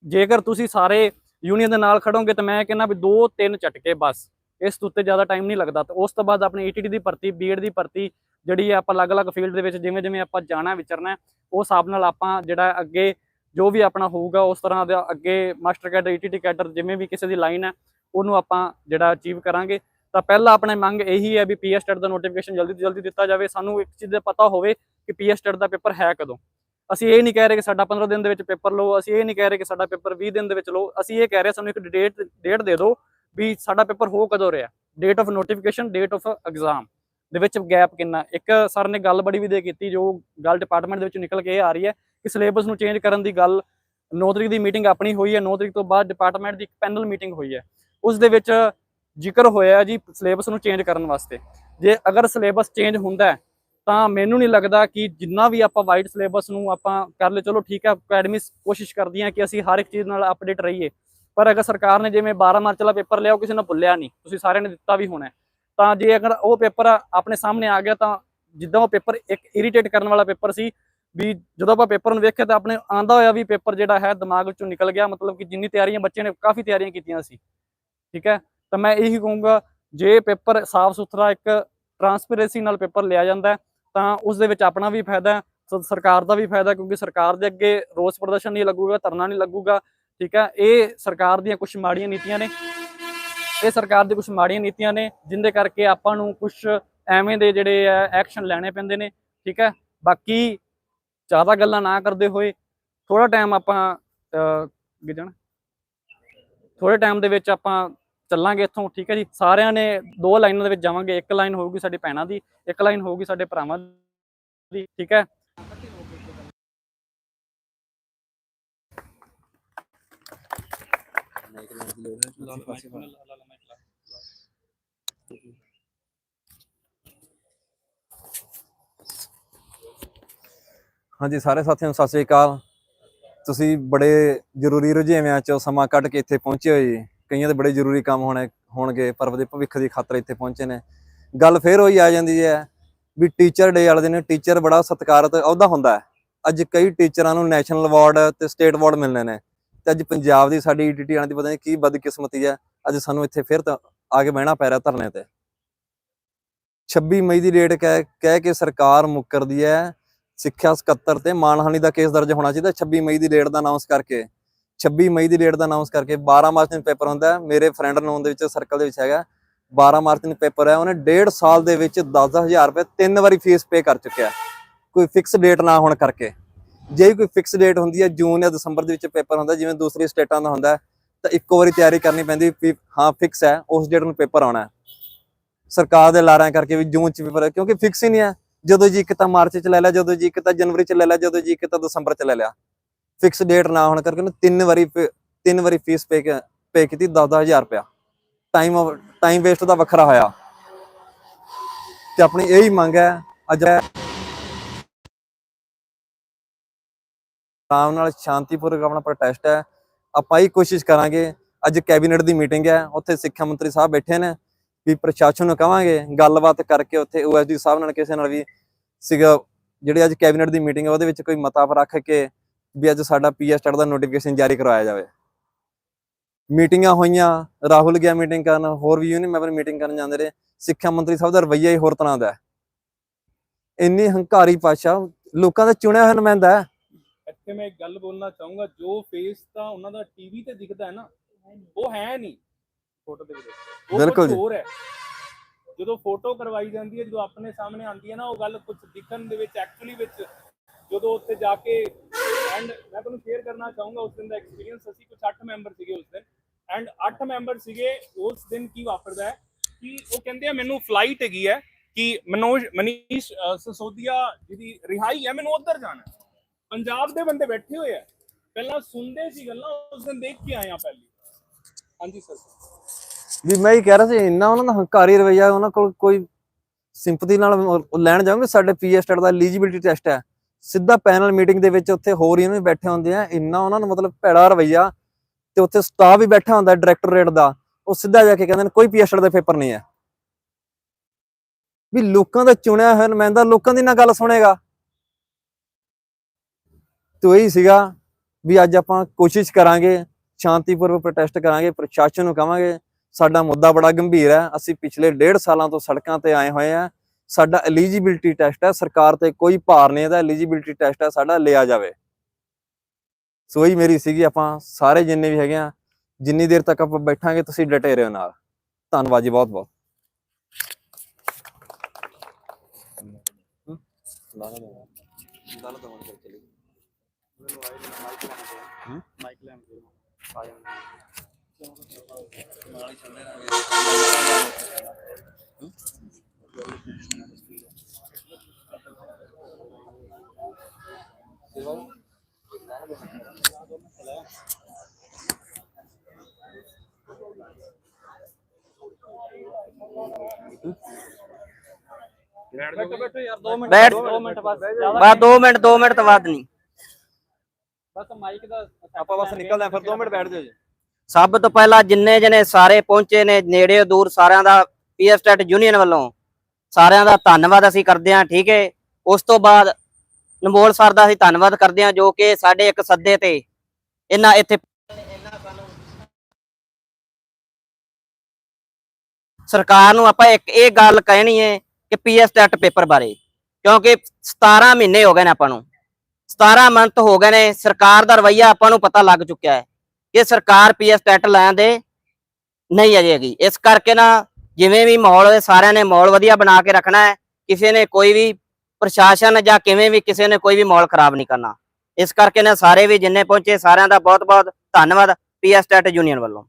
Speaker 4: ਜੇਕਰ ਤੁਸੀਂ ਸਾਰੇ ਯੂਨੀਅਨ ਦੇ ਨਾਲ ਖੜੋਗੇ ਤਾਂ ਮੈਂ ਕਹਿੰਦਾ ਵੀ ਦੋ ਤਿੰਨ ਝਟਕੇ ਬਸ। ਇਸ ਤੋਂ ਉੱਤੇ ਜ਼ਿਆਦਾ ਟਾਈਮ ਨਹੀਂ ਲੱਗਦਾ। ਤੇ ਉਸ ਤੋਂ ਬਾਅਦ ਆਪਣੀ ਈਟੀਟੀ ਦੀ ਭਰਤੀ ਬੀਐਡ ਦੀ ਭਰਤੀ ਜਿਹੜੀ ਹੈ ਆਪਾਂ ਅਲੱਗ-ਅਲੱਗ ਫੀਲਡ ਦੇ ਵਿੱਚ ਜਿਵੇਂ ਜਿਵੇਂ ਆਪਾਂ ਜਾਣਾ ਵਿਚਰਨਾ ਹੈ, ਉਸ ਹਿਸਾਬ ਨਾਲ ਆਪਾਂ ਜਿਹੜਾ ਅੱਗੇ ਜੋ ਵੀ ਆਪਣਾ ਹੋਊਗਾ ਉਸ ਤਰ੍ਹਾਂ ਦਾ ਅੱਗੇ ਮਾਸਟਰ ਕੈਡਰ ਈਟੀਟੀ ਕੈਡਰ ਜਿਵੇਂ ਵੀ ਕਿਸੇ ਦੀ ਲਾਈਨ ਹੈ ਉਹਨੂੰ ਆਪਾਂ ਜਿਹੜਾ ਅਚੀਵ ਕਰਾਂਗੇ। ਤਾਂ ਪਹਿਲਾਂ ਆਪਣੇ ਮੰਗ ਇਹੀ ਹੈ ਵੀ ਪੀਐਸ ਟੈਟ ਦਾ ਨੋਟੀਫਿਕੇਸ਼ਨ ਜਲਦੀ ਤੋਂ ਜਲਦੀ ਦਿੱਤਾ ਜਾਵੇ। ਸਾਨੂੰ ਇੱਕ ਚੀਜ਼ ਦਾ ਪਤਾ ਹੋਵੇ ਕਿ ਪੀਐਸ ਟੈਟ ਦਾ ਪੇਪਰ ਹੈ ਕਦੋਂ। ਅਸੀਂ ਇਹ ਨਹੀਂ ਕਹਿ ਰਹੇ ਕਿ ਸਾਡਾ 15 ਦਿਨ ਦੇ ਵਿੱਚ ਪੇਪਰ ਲਓ ਅਸੀਂ ਇਹ ਨਹੀਂ ਕਹਿ ਰਹੇ ਕਿ ਸਾਡਾ ਪੇਪਰ 20 ਦਿਨ ਦੇ ਵਿੱਚ ਲਓ। ਅਸੀਂ ਇਹ ਕਹਿ ਰਹੇ ਸਾਨੂੰ ਇੱਕ ਡੇਟ ਡੇਟ ਦੇ ਦਿਓ ਵੀ ਸਾਡਾ ਪੇਪਰ ਹੋ ਕਦੋਂ ਰਿਹਾ? Date of notification date of exam ਦੇ ਵਿੱਚ ਗੈਪ ਕਿੰਨਾ? ਇੱਕ ਸਰ ਨੇ ਗੱਲ ਬੜੀ ਵੀ ਦੇ ਕੀਤੀ, ਜੋ ਗੱਲ ਡਿਪਾਰਟਮੈਂਟ ਦੇ ਵਿੱਚ ਨਿਕਲ ਕੇ ਇਹ ਆ ਰਹੀ ਹੈ ਕਿ ਸਿਲੇਬਸ ਨੂੰ ਚੇਂਜ ਕਰਨ ਦੀ ਗੱਲ 9 ਤਰੀਕ ਦੀ ਮੀਟਿੰਗ ਆਪਣੀ ਹੋਈ ਹੈ 9 ਤਰੀਕ ਤੋਂ ਬਾਅਦ ਡਿਪਾਰਟਮੈਂਟ ਦੀ ਇੱਕ ਪੈਨਲ ਮੀਟਿੰਗ ਹੋਈ ਹੈ। ਉਸ ਦੇ ਵਿੱਚ ਜ਼ਿਕਰ ਹੋਇਆ ਜੀ ਸਿਲੇਬਸ ਨੂੰ ਚੇਂਜ ਕਰਨ ਵਾਸਤੇ। ਜੇ ਅਗਰ ਸਿਲੇਬਸ ਚੇਂਜ ਹੁੰਦਾ ਤਾਂ ਮੈਨੂੰ ਨਹੀਂ ਲੱਗਦਾ ਕਿ ਜਿੰਨਾ ਵੀ ਆਪਾਂ ਵਾਈਟ ਸਿਲੇਬਸ ਨੂੰ ਆਪਾਂ ਕਰ ਲਏ, ਚਲੋ ਠੀਕ ਹੈ ਅਕੈਡਮੀਸ ਕੋਸ਼ਿਸ਼ ਕਰਦੀਆਂ ਕਿ ਅਸੀਂ ਹਰ ਇੱਕ ਚੀਜ਼ ਨਾਲ ਅਪਡੇਟ ਰਹੀਏ। ਪਰ ਅਗਰ ਸਰਕਾਰ ਨੇ ਜਿਵੇਂ 12 ਮਾਰਚ ਵਾਲਾ ਪੇਪਰ ਲਿਆ, ਉਹ ਕਿਸੇ ਨੇ ਭੁੱਲਿਆ ਨਹੀਂ। ਤੁਸੀਂ ਸਾਰਿਆਂ ਨੇ ਦਿੱਤਾ ਵੀ ਹੋਣਾ ਤਾਂ ਜੇ ਅਗਰ ਉਹ ਪੇਪਰ ਆਪਣੇ ਸਾਹਮਣੇ ਆ ਗਿਆ, ਤਾਂ ਜਿੱਦਾਂ ਉਹ ਪੇਪਰ ਇੱਕ ਇਰੀਟੇਟ ਕਰਨ ਵਾਲਾ ਪੇਪਰ ਸੀ, ਵੀ ਜਦੋਂ ਆਪਾਂ ਪੇਪਰ ਨੂੰ ਵੇਖਿਆ, ਤਾਂ ਆਪਣੇ ਆਂਦਾ ਹੋਇਆ ਵੀ ਪੇਪਰ ਜਿਹੜਾ ਹੈ, ਦਿਮਾਗ ਵਿੱਚੋਂ ਨਿਕਲ ਗਿਆ। ਮਤਲਬ ਕਿ ਜਿੰਨੀ ਤਿਆਰੀਆਂ ਬੱਚੇ ਨੇ, ਕਾਫੀ ਤਿਆਰੀਆਂ ਕੀਤੀਆਂ ਸੀ। ਠੀਕ ਹੈ? ਤਾਂ ਮੈਂ ਇਹੀ ਕਹੂੰਗਾ, ਜੇ ਪੇਪਰ ਸਾਫ਼ ਸੁਥਰਾ ਇੱਕ ਟਰਾਂਸਪੇਰੈਂਸੀ ਨਾਲ ਪੇਪਰ ਲਿਆ ਜਾਂਦਾ ਤਾਂ ਉਸ ਦੇ ਵਿੱਚ ਆਪਣਾ ਵੀ ਫਾਇਦਾ ਸ- ਸਰਕਾਰ ਦਾ ਵੀ ਫਾਇਦਾ ਕਿਉਂਕਿ ਸਰਕਾਰ ਦੇ ਅੱਗੇ ਰੋਸ ਪ੍ਰਦਰਸ਼ਨ ਨਹੀਂ ਲੱਗੂਗਾ, ਧਰਨਾ ਨਹੀਂ ਲੱਗੂਗਾ। ਠੀਕ ਹੈ ਇਹ ਸਰਕਾਰ ਦੀਆਂ ਕੁਝ ਮਾੜੀਆਂ ਨੀਤੀਆਂ ਨੇ। ਇਹ ਸਰਕਾਰ ਦੀ ਕੁਝ ਮਾੜੀਆਂ ਨੀਤੀਆਂ ਨੇ ਜਿੰਦੇ ਕਰਕੇ ਆਪਾਂ ਨੂੰ ਕੁਝ ਐਵੇਂ ਦੇ ਜਿਹੜੇ ਆ ਐਕਸ਼ਨ ਲੈਣੇ ਪੈਂਦੇ ਨੇ ਠੀਕ ਹੈ ਬਾਕੀ ਜ਼ਿਆਦਾ ਗੱਲਾਂ ਨਾ ਕਰਦੇ ਹੋਏ ਥੋੜਾ ਟਾਈਮ ਆਪਾਂ ਅਹ, ਗਿਜਣ ਥੋੜੇ ਟਾਈਮ ਦੇ ਵਿੱਚ ਆਪਾਂ ਚੱਲਾਂਗੇ ਇੱਥੋਂ ਠੀਕ ਹੈ ਜੀ? ਸਾਰਿਆਂ ਨੇ ਦੋ ਲਾਈਨਾਂ ਦੇ ਵਿੱਚ ਜਾਵਾਂਗੇ। ਇੱਕ ਲਾਈਨ ਹੋਊਗੀ ਸਾਡੀ ਭੈਣਾਂ ਦੀ ਇੱਕ ਲਾਈਨ ਹੋਊਗੀ ਸਾਡੇ ਭਰਾਵਾਂ ਦੀ ਠੀਕ ਹੈ
Speaker 5: ਹਾਂਜੀ ਸਾਰੇ ਸਾਥੀਆਂ ਨੂੰ ਸਤਿ ਸ੍ਰੀ ਅਕਾਲ। ਤੁਸੀਂ ਬੜੇ ਜ਼ਰੂਰੀ ਰੁਝੇਵਿਆਂ ਚੋਂ ਸਮਾਂ ਕੱਢ ਕੇ ਇੱਥੇ ਪਹੁੰਚੇ ਹੋ ਜੀ। ਕਈਆਂ ਦੇ ਬੜੇ ਜ਼ਰੂਰੀ ਕੰਮ ਹੋਣੇ ਹੋਣਗੇ ਪਰਬ ਦੇ ਭਵਿੱਖ ਦੀ ਖਾਤਰ ਇੱਥੇ ਪਹੁੰਚੇ ਨੇ। ਗੱਲ ਫੇਰ ਹੋਈ ਆ ਜਾਂਦੀ ਹੈ ਵੀ ਟੀਚਰ ਡੇ ਵਾਲੇ ਦਿਨ ਟੀਚਰ ਬੜਾ ਸਤਿਕਾਰਤ ਅਹੁਦਾ ਹੁੰਦਾ ਹੈ। ਅੱਜ ਕਈ ਟੀਚਰਾਂ ਨੂੰ ਨੈਸ਼ਨਲ ਅਵਾਰਡ ਤੇ ਸਟੇਟ ਅਵਾਰਡ ਮਿਲਨੇ ਨੇ। ਤੇ ਅੱਜ ਪੰਜਾਬ ਦੀ ਸਾਡੀ ਈਟੀਟੀ ਆਣ ਦੀ ਪਤਾ ਨਹੀਂ ਕੀ ਬਦਕਿਸਮਤੀ ਹੈ ਅੱਜ ਸਾਨੂੰ ਇੱਥੇ ਫਿਰ ਤਾਂ ਆ ਕੇ ਬਹਿਣਾ ਪੈ ਰਿਹਾ ਧਰਨੇ ਤੇ। 26 ਮਈ ਦੀ ਡੇਟ ਕਹਿ ਕਹਿ ਕੇ ਸਰਕਾਰ ਮੁੱਕਰਦੀ ਹੈ ਸਿੱਖਿਆ ਸਕੱਤਰ ਤੇ ਮਾਨਹਾਨੀ ਦਾ ਕੇਸ ਦਰਜ ਹੋਣਾ ਚਾਹੀਦਾ 26 ਮਈ ਦੀ ਡੇਟ ਦਾ ਅਨਾਉਂਸ ਕਰਕੇ। 26 ਮਈ ਦੀ ਡੇਟ ਦਾ ਅਨਾਉਂਸ ਕਰਕੇ 12 ਮਾਰਚ ਨੂੰ ਪੇਪਰ ਹੁੰਦਾ, ਮੇਰੇ ਫਰੈਂਡ ਨੋਨ ਦੇ ਵਿੱਚ ਸਰਕਲ ਦੇ ਵਿੱਚ ਹੈਗਾ 12 ਮਾਰਚ ਨੂੰ ਪੇਪਰ ਹੈ ਉਹਨੇ ਡੇਢ ਸਾਲ ਦੇ ਵਿੱਚ 10000 ਰੁਪਏ ਤਿੰਨ ਵਾਰੀ ਫੀਸ ਪੇ ਕਰ ਚੁੱਕਿਆ। ਕੋਈ ਫਿਕਸ ਡੇਟ ਨਾ ਹੋਣ ਕਰਕੇ। ਜੇ ਕੋਈ ਫਿਕਸ ਡੇਟ ਹੁੰਦੀ ਹੈ, ਜੂਨ ਜਾਂ ਦਸੰਬਰ ਦੇ ਵਿੱਚ ਪੇਪਰ ਹੁੰਦਾ, ਜਿਵੇਂ ਦੂਸਰੀ ਸਟੇਟਾਂ ਦਾ ਹੁੰਦਾ ਤਾਂ ਇੱਕੋ ਵਾਰੀ ਤਿਆਰੀ ਕਰਨੀ ਪੈਂਦੀ ਵੀ ਹਾਂ ਫਿਕਸ ਹੈ, ਉਸ ਡੇਟ ਨੂੰ ਪੇਪਰ ਆਉਣਾ ਸਰਕਾਰ ਦੇ ਲਾਰਿਆਂ ਕਰਕੇ ਵੀ ਜੂਨ ਚ ਪੇਪਰ, ਕਿਉਂਕਿ ਫਿਕਸ ਹੀ ਨਹੀਂ ਹੈ। ਜਦੋਂ ਜੀ ਇੱਕ ਤਾਂ ਮਾਰਚ ਚ ਲੈ ਲਿਆ, ਜਦੋਂ ਜੀ ਇੱਕ ਤਾਂ ਜਨਵਰੀ ਚ ਲੈ ਲਿਆ, ਜਦੋਂ ਜੀ ਇੱਕ ਤਾਂ ਦਸੰਬਰ ਚ ਲੈ ਲਿਆ। ਫਿਕਸ ਡੇਟ ਨਾ ਹੋਣ ਕਰਕੇ ਉਹਨੂੰ ਤਿੰਨ ਵਾਰੀ ਤਿੰਨ ਵਾਰੀ ਫੀਸ ਪੇ ਪੇ ਕੀਤੀ 10000 ਰੁਪਇਆ। ਟਾਈਮ ਟਾਈਮ ਵੇਸਟ ਦਾ ਵੱਖਰਾ ਹੋਇਆ। ਤੇ ਆਪਣੀ ਇਹੀ ਮੰਗ ਹੈ, ਅੱਜ ਆਰਾਮ ਨਾਲ ਸ਼ਾਂਤੀਪੂਰਵਕ ਆਪਣਾ ਪ੍ਰੋਟੈਸਟ ਹੈ। ਆਪਾਂ ਇਹ ਕੋਸ਼ਿਸ਼ ਕਰਾਂਗੇ। ਅੱਜ ਕੈਬਨਿਟ ਦੀ ਮੀਟਿੰਗ ਹੈ। ਉੱਥੇ ਸਿੱਖਿਆ ਮੰਤਰੀ ਸਾਹਿਬ ਬੈਠੇ ਨੇ। ਵੀ ਪ੍ਰਸ਼ਾਸਨ ਨੂੰ ਕਵਾਂਗੇ ਗੱਲਬਾਤ ਕਰਕੇ ਉੱਥੇ ਓਐਸਡੀ ਸਾਹਿਬ ਨਾਲ ਕਿਸੇ ਨਾਲ ਵੀ ਸੀਗਾ, ਜਿਹੜੇ ਅੱਜ ਕੈਬਨਿਟ ਦੀ ਮੀਟਿੰਗ ਹੈ, ਉਹਦੇ ਵਿੱਚ ਕੋਈ ਮਤਾ ਰੱਖ ਕੇ ਵੀ ਅੱਜ ਸਾਡਾ ਪੀਐਸਟੈਟ ਦਾ ਨੋਟੀਫਿਕੇਸ਼ਨ ਜਾਰੀ ਕਰਵਾਇਆ ਜਾਵੇ। ਮੀਟਿੰਗਾਂ ਹੋਈਆਂ। ਰਾਹੁਲ ਗਿਆ ਮੀਟਿੰਗ ਕਰਨ। ਹੋਰ ਵੀ ਯੂਨੀਅਨ ਮੈਂਬਰ ਮੀਟਿੰਗ ਕਰਨ ਜਾਂਦੇ ਰਹੇ। ਸਿੱਖਿਆ ਮੰਤਰੀ ਸਾਹਿਬ ਦਾ ਰਵੱਈਆ ਹੀ ਹੋਰ ਤਰ੍ਹਾਂ ਦਾ ਹੈ। ਇੰਨੀ ਹੰਕਾਰੀ ਪਾਸ਼ਾ ਲੋਕਾਂ ਦਾ ਚੁਣਿਆ ਹੋਇਆ ਨੁਮਾਇੰਦਾ ਹੈ।
Speaker 2: ਇੱਥੇ ਮੈਂ ਇੱਕ ਗੱਲ ਬੋਲਣਾ ਚਾਹੂੰਗਾ ਜੋ ਫੇਸ ਤਾਂ ਉਹਨਾਂ ਦਾ ਟੀਵੀ ਤੇ ਦਿਖਦਾ ਹੈ ਨਾ ਉਹ ਹੈ ਨਹੀਂ ਫੋਟੋ ਦੇ ਵਿੱਚ।
Speaker 5: ਬਿਲਕੁਲ।
Speaker 2: ਹੋਰ ਹੈ। ਜਦੋਂ ਫੋਟੋ ਕਰਵਾਈ ਜਾਂਦੀ ਹੈ ਜਦੋਂ ਆਪਣੇ ਸਾਹਮਣੇ ਆਉਂਦੀ ਹੈ ਨਾ ਉਹ ਗੱਲ ਕੁਝ ਦਿਖਣ ਦੇ ਵਿੱਚ ਐਕਚੁਅਲੀ ਵਿੱਚ ਜਦੋਂ ਉੱਥੇ ਜਾ ਕੇ ਐਂਡ ਮੈਂ ਤੁਹਾਨੂੰ ਸ਼ੇਅਰ ਕਰਨਾ ਚਾਹੂੰਗਾ ਉਸ ਦਿਨ ਦਾ ਐਕਸਪੀਰੀਅੰਸ ਅਸੀਂ ਕੁਝ 8 ਮੈਂਬਰ ਸੀਗੇ ਉਸ ਦਿਨ ਐਂਡ 8 ਮੈਂਬਰ ਸੀਗੇ ਉਸ ਦਿਨ ਕੀ ਵਾਪਰਦਾ ਹੈ ਕਿ ਉਹ ਕਹਿੰਦੇ ਆ ਮੈਨੂੰ ਫਲਾਈਟ ਹੈਗੀ ਹੈ ਕਿ ਮਨੋਜ ਮਨੀਸ਼ ਸਸੋਦੀਆ ਜਿਹਦੀ ਰਿਹਾਈ ਹੈ ਮੈਨੂੰ ਉੱਧਰ ਜਾਣਾ ਪੰਜਾਬ ਦੇ ਬੰਦੇ ਬੈਠੇ ਹੋਏ ਆ। ਪਹਿਲਾਂ ਸੁਣਦੇ ਸੀ, ਗੱਲਾਂ ਉਸ ਦਿਨ ਦੇਖ ਕੇ ਆਏ ਆ ਪਹਿਲੀ। ਹਾਂਜੀ ਸਰ
Speaker 5: ਵੀ ਮੈਂ ਹੀ ਕਹਿ ਰਿਹਾ ਸੀ, ਇੰਨਾ ਉਹਨਾਂ ਦਾ ਹੰਕਾਰੀ ਰਵੱਈਆ, ਉਹਨਾਂ ਕੋਲ ਕੋਈ ਸਿੰਪਥੀ ਨਾਲ ਉਹ ਲੈਣ ਜਾਓਗੇ? ਸਾਡੇ ਪੀਐਸਟੈਟ ਦਾ ਐਲੀਜੀਬਿਲਟੀ ਟੈਸਟ ਹੈ। ਸਿੱਧਾ ਪੈਨਲ ਮੀਟਿੰਗ ਦੇ ਵਿੱਚ ਉੱਥੇ ਹੋਰ ਹੀ ਉਹਨੇ ਬੈਠੇ ਹੁੰਦੇ ਆ। ਇੰਨਾ ਉਹਨਾਂ ਨੂੰ ਮਤਲਬ ਭੈੜਾ ਰਵੱਈਆ ਤੇ ਉੱਥੇ ਸਟਾਫ ਵੀ ਬੈਠਾ ਹੁੰਦਾ ਡਾਇਰੈਕਟੋਰੇਟ ਦਾ। ਉਹ ਸਿੱਧਾ ਜਾ ਕੇ ਕਹਿੰਦੇ ਨੇ, ਕੋਈ ਪੀਐਸਟੈਟ ਦਾ ਪੇਪਰ ਨਹੀਂ ਹੈ। ਵੀ ਲੋਕਾਂ ਦਾ ਚੁਣਿਆ ਹੋਇਆ ਨੁਮਾਇੰਦਾ ਲੋਕਾਂ ਦੀ ਨਾ ਗੱਲ ਸੁਣੇਗਾ। ਤੇ ਇਹੀ ਸੀਗਾ ਵੀ ਅੱਜ ਆਪਾਂ ਕੋਸ਼ਿਸ਼ ਕਰਾਂਗੇ, ਸ਼ਾਂਤੀਪੂਰਵਕ ਪ੍ਰੋਟੈਸਟ ਕਰਾਂਗੇ, ਪ੍ਰਸ਼ਾਸਨ ਨੂੰ ਕਹਾਂਗੇ, ਸਾਡਾ ਮੁੱਦਾ ਬੜਾ ਗੰਭੀਰ ਹੈ, ਅਸੀਂ ਪਿਛਲੇ ਡੇਢ ਸਾਲਾਂ ਤੋਂ ਸੜਕਾਂ ਤੇ ਆਏ ਹੋਏ ਆ ਸਾਡਾ ਐਲੀਜੀਬਿਲਟੀ ਟੈਸਟ ਹੈ, ਸਰਕਾਰ ਤੇ ਕੋਈ ਭਾਰ ਨਹੀਂ ਇਹਦਾ ਐਲੀਜੀਬਿਲਟੀ ਟੈਸਟ ਹੈ, ਸਾਡਾ ਲਿਆ ਜਾਵੇ। ਸੋ ਹੀ ਮੇਰੀ ਸੀਗੀ, ਆਪਾਂ ਸਾਰੇ ਜਿੰਨੇ ਵੀ ਹੈਗੇ ਆ ਜਿੰਨੀ ਦੇਰ ਤੱਕ ਆਪਾਂ ਬੈਠਾਂਗੇ, ਤੁਸੀਂ ਡਟੇ ਰਹੋ ਨਾਲ। ਧੰਨਵਾਦ ਜੀ, ਬਹੁਤ ਬਹੁਤ।
Speaker 4: ਮਾਈਕ ਲੈਣ ਦੇ ਆ ਜਾਣਾ ਬੈਠੋ ਬੈਠੋ ਯਾਰ 2 ਮਿੰਟ
Speaker 6: ਬੈਠ।
Speaker 4: 2 ਮਿੰਟ ਬਸ ਜ਼ਿਆਦਾ
Speaker 6: ਬਸ 2 ਮਿੰਟ 2 ਮਿੰਟ ਤੋਂ ਵੱਧ ਨਹੀਂ
Speaker 4: ਬਸ ਮਾਈਕ ਦਾ
Speaker 5: ਆਪਾਂ ਬਸ ਨਿਕਲਦੇ ਆ ਫਿਰ 2 ਮਿੰਟ ਬੈਠ ਜਾਓ ਜੀ।
Speaker 6: ਸਭ ਤੋਂ ਪਹਿਲਾਂ ਜਿੰਨੇ ਜਣੇ ਸਾਰੇ ਪਹੁੰਚੇ ਨੇ ਨੇੜੇ ਦੂਰ ਸਾਰਿਆਂ ਦਾ ਪੀਐਸ ਸਟੇਟ ਯੂਨੀਅਨ ਵੱਲੋਂ ਸਾਰਿਆਂ ਦਾ ਧੰਨਵਾਦ ਅਸੀਂ ਕਰਦੇ ਹਾਂ ਠੀਕ ਹੈ। ਉਸ ਤੋਂ ਬਾਅਦ ਨਮੋਲ ਸਰ ਦਾ ਅਸੀਂ ਧੰਨਵਾਦ ਕਰਦੇ ਹਾਂ ਜੋ ਕਿ ਸਾਡੇ ਇੱਕ ਸੱਦੇ ਤੇ ਇਹਨਾਂ ਇੱਥੇ ਸਰਕਾਰ ਨੂੰ ਆਪਾਂ ਇੱਕ ਇਹ ਗੱਲ ਕਹਿਣੀ ਹੈ ਕਿ ਪੀਐਸ ਸਟੇਟ ਪੇਪਰ ਬਾਰੇ ਕਿਉਂਕਿ 17 ਮਹੀਨੇ ਹੋ ਗਏ ਨੇ ਆਪਾਂ ਨੂੰ। 17 ਮੰਥ ਹੋ ਗਏ ਨੇ, ਸਰਕਾਰ ਦਾ ਰਵੱਈਆ ਆਪਾਂ ਨੂੰ ਪਤਾ ਲੱਗ ਚੁੱਕਿਆ ਹੈ ਕਿ ਸਰਕਾਰ ਪੀਐਸ ਟੈਟ ਲੈਣ ਦੇ ਨਹੀਂ ਅਜੇ ਹੈਗੀ। ਇਸ ਕਰਕੇ ਨਾ ਜਿਵੇਂ ਵੀ ਮਾਹੌਲ ਹੋਵੇ ਸਾਰਿਆਂ ਨੇ ਮਾਹੌਲ ਵਧੀਆ ਬਣਾ ਕੇ ਰੱਖਣਾ ਹੈ, ਕਿਸੇ ਨੇ ਕੋਈ ਵੀ ਪ੍ਰਸ਼ਾਸਨ ਜਾਂ ਕਿਵੇਂ ਵੀ ਕਿਸੇ ਨੇ ਕੋਈ ਵੀ ਮਾਹੌਲ ਖਰਾਬ ਨਹੀਂ ਕਰਨਾ। ਇਸ ਕਰਕੇ ਨਾ ਸਾਰੇ ਵੀ ਜਿੰਨੇ ਪਹੁੰਚੇ, ਸਾਰਿਆਂ ਦਾ ਬਹੁਤ ਬਹੁਤ ਧੰਨਵਾਦ ਪੀਐਸ ਟੈਟ ਯੂਨੀਅਨ ਵੱਲੋਂ।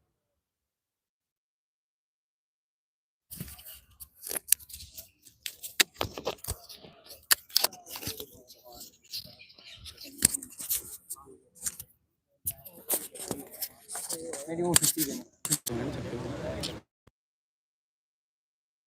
Speaker 4: ਮੇਰੀ ਉਹ ਖਿੱਚੀ ਦੇ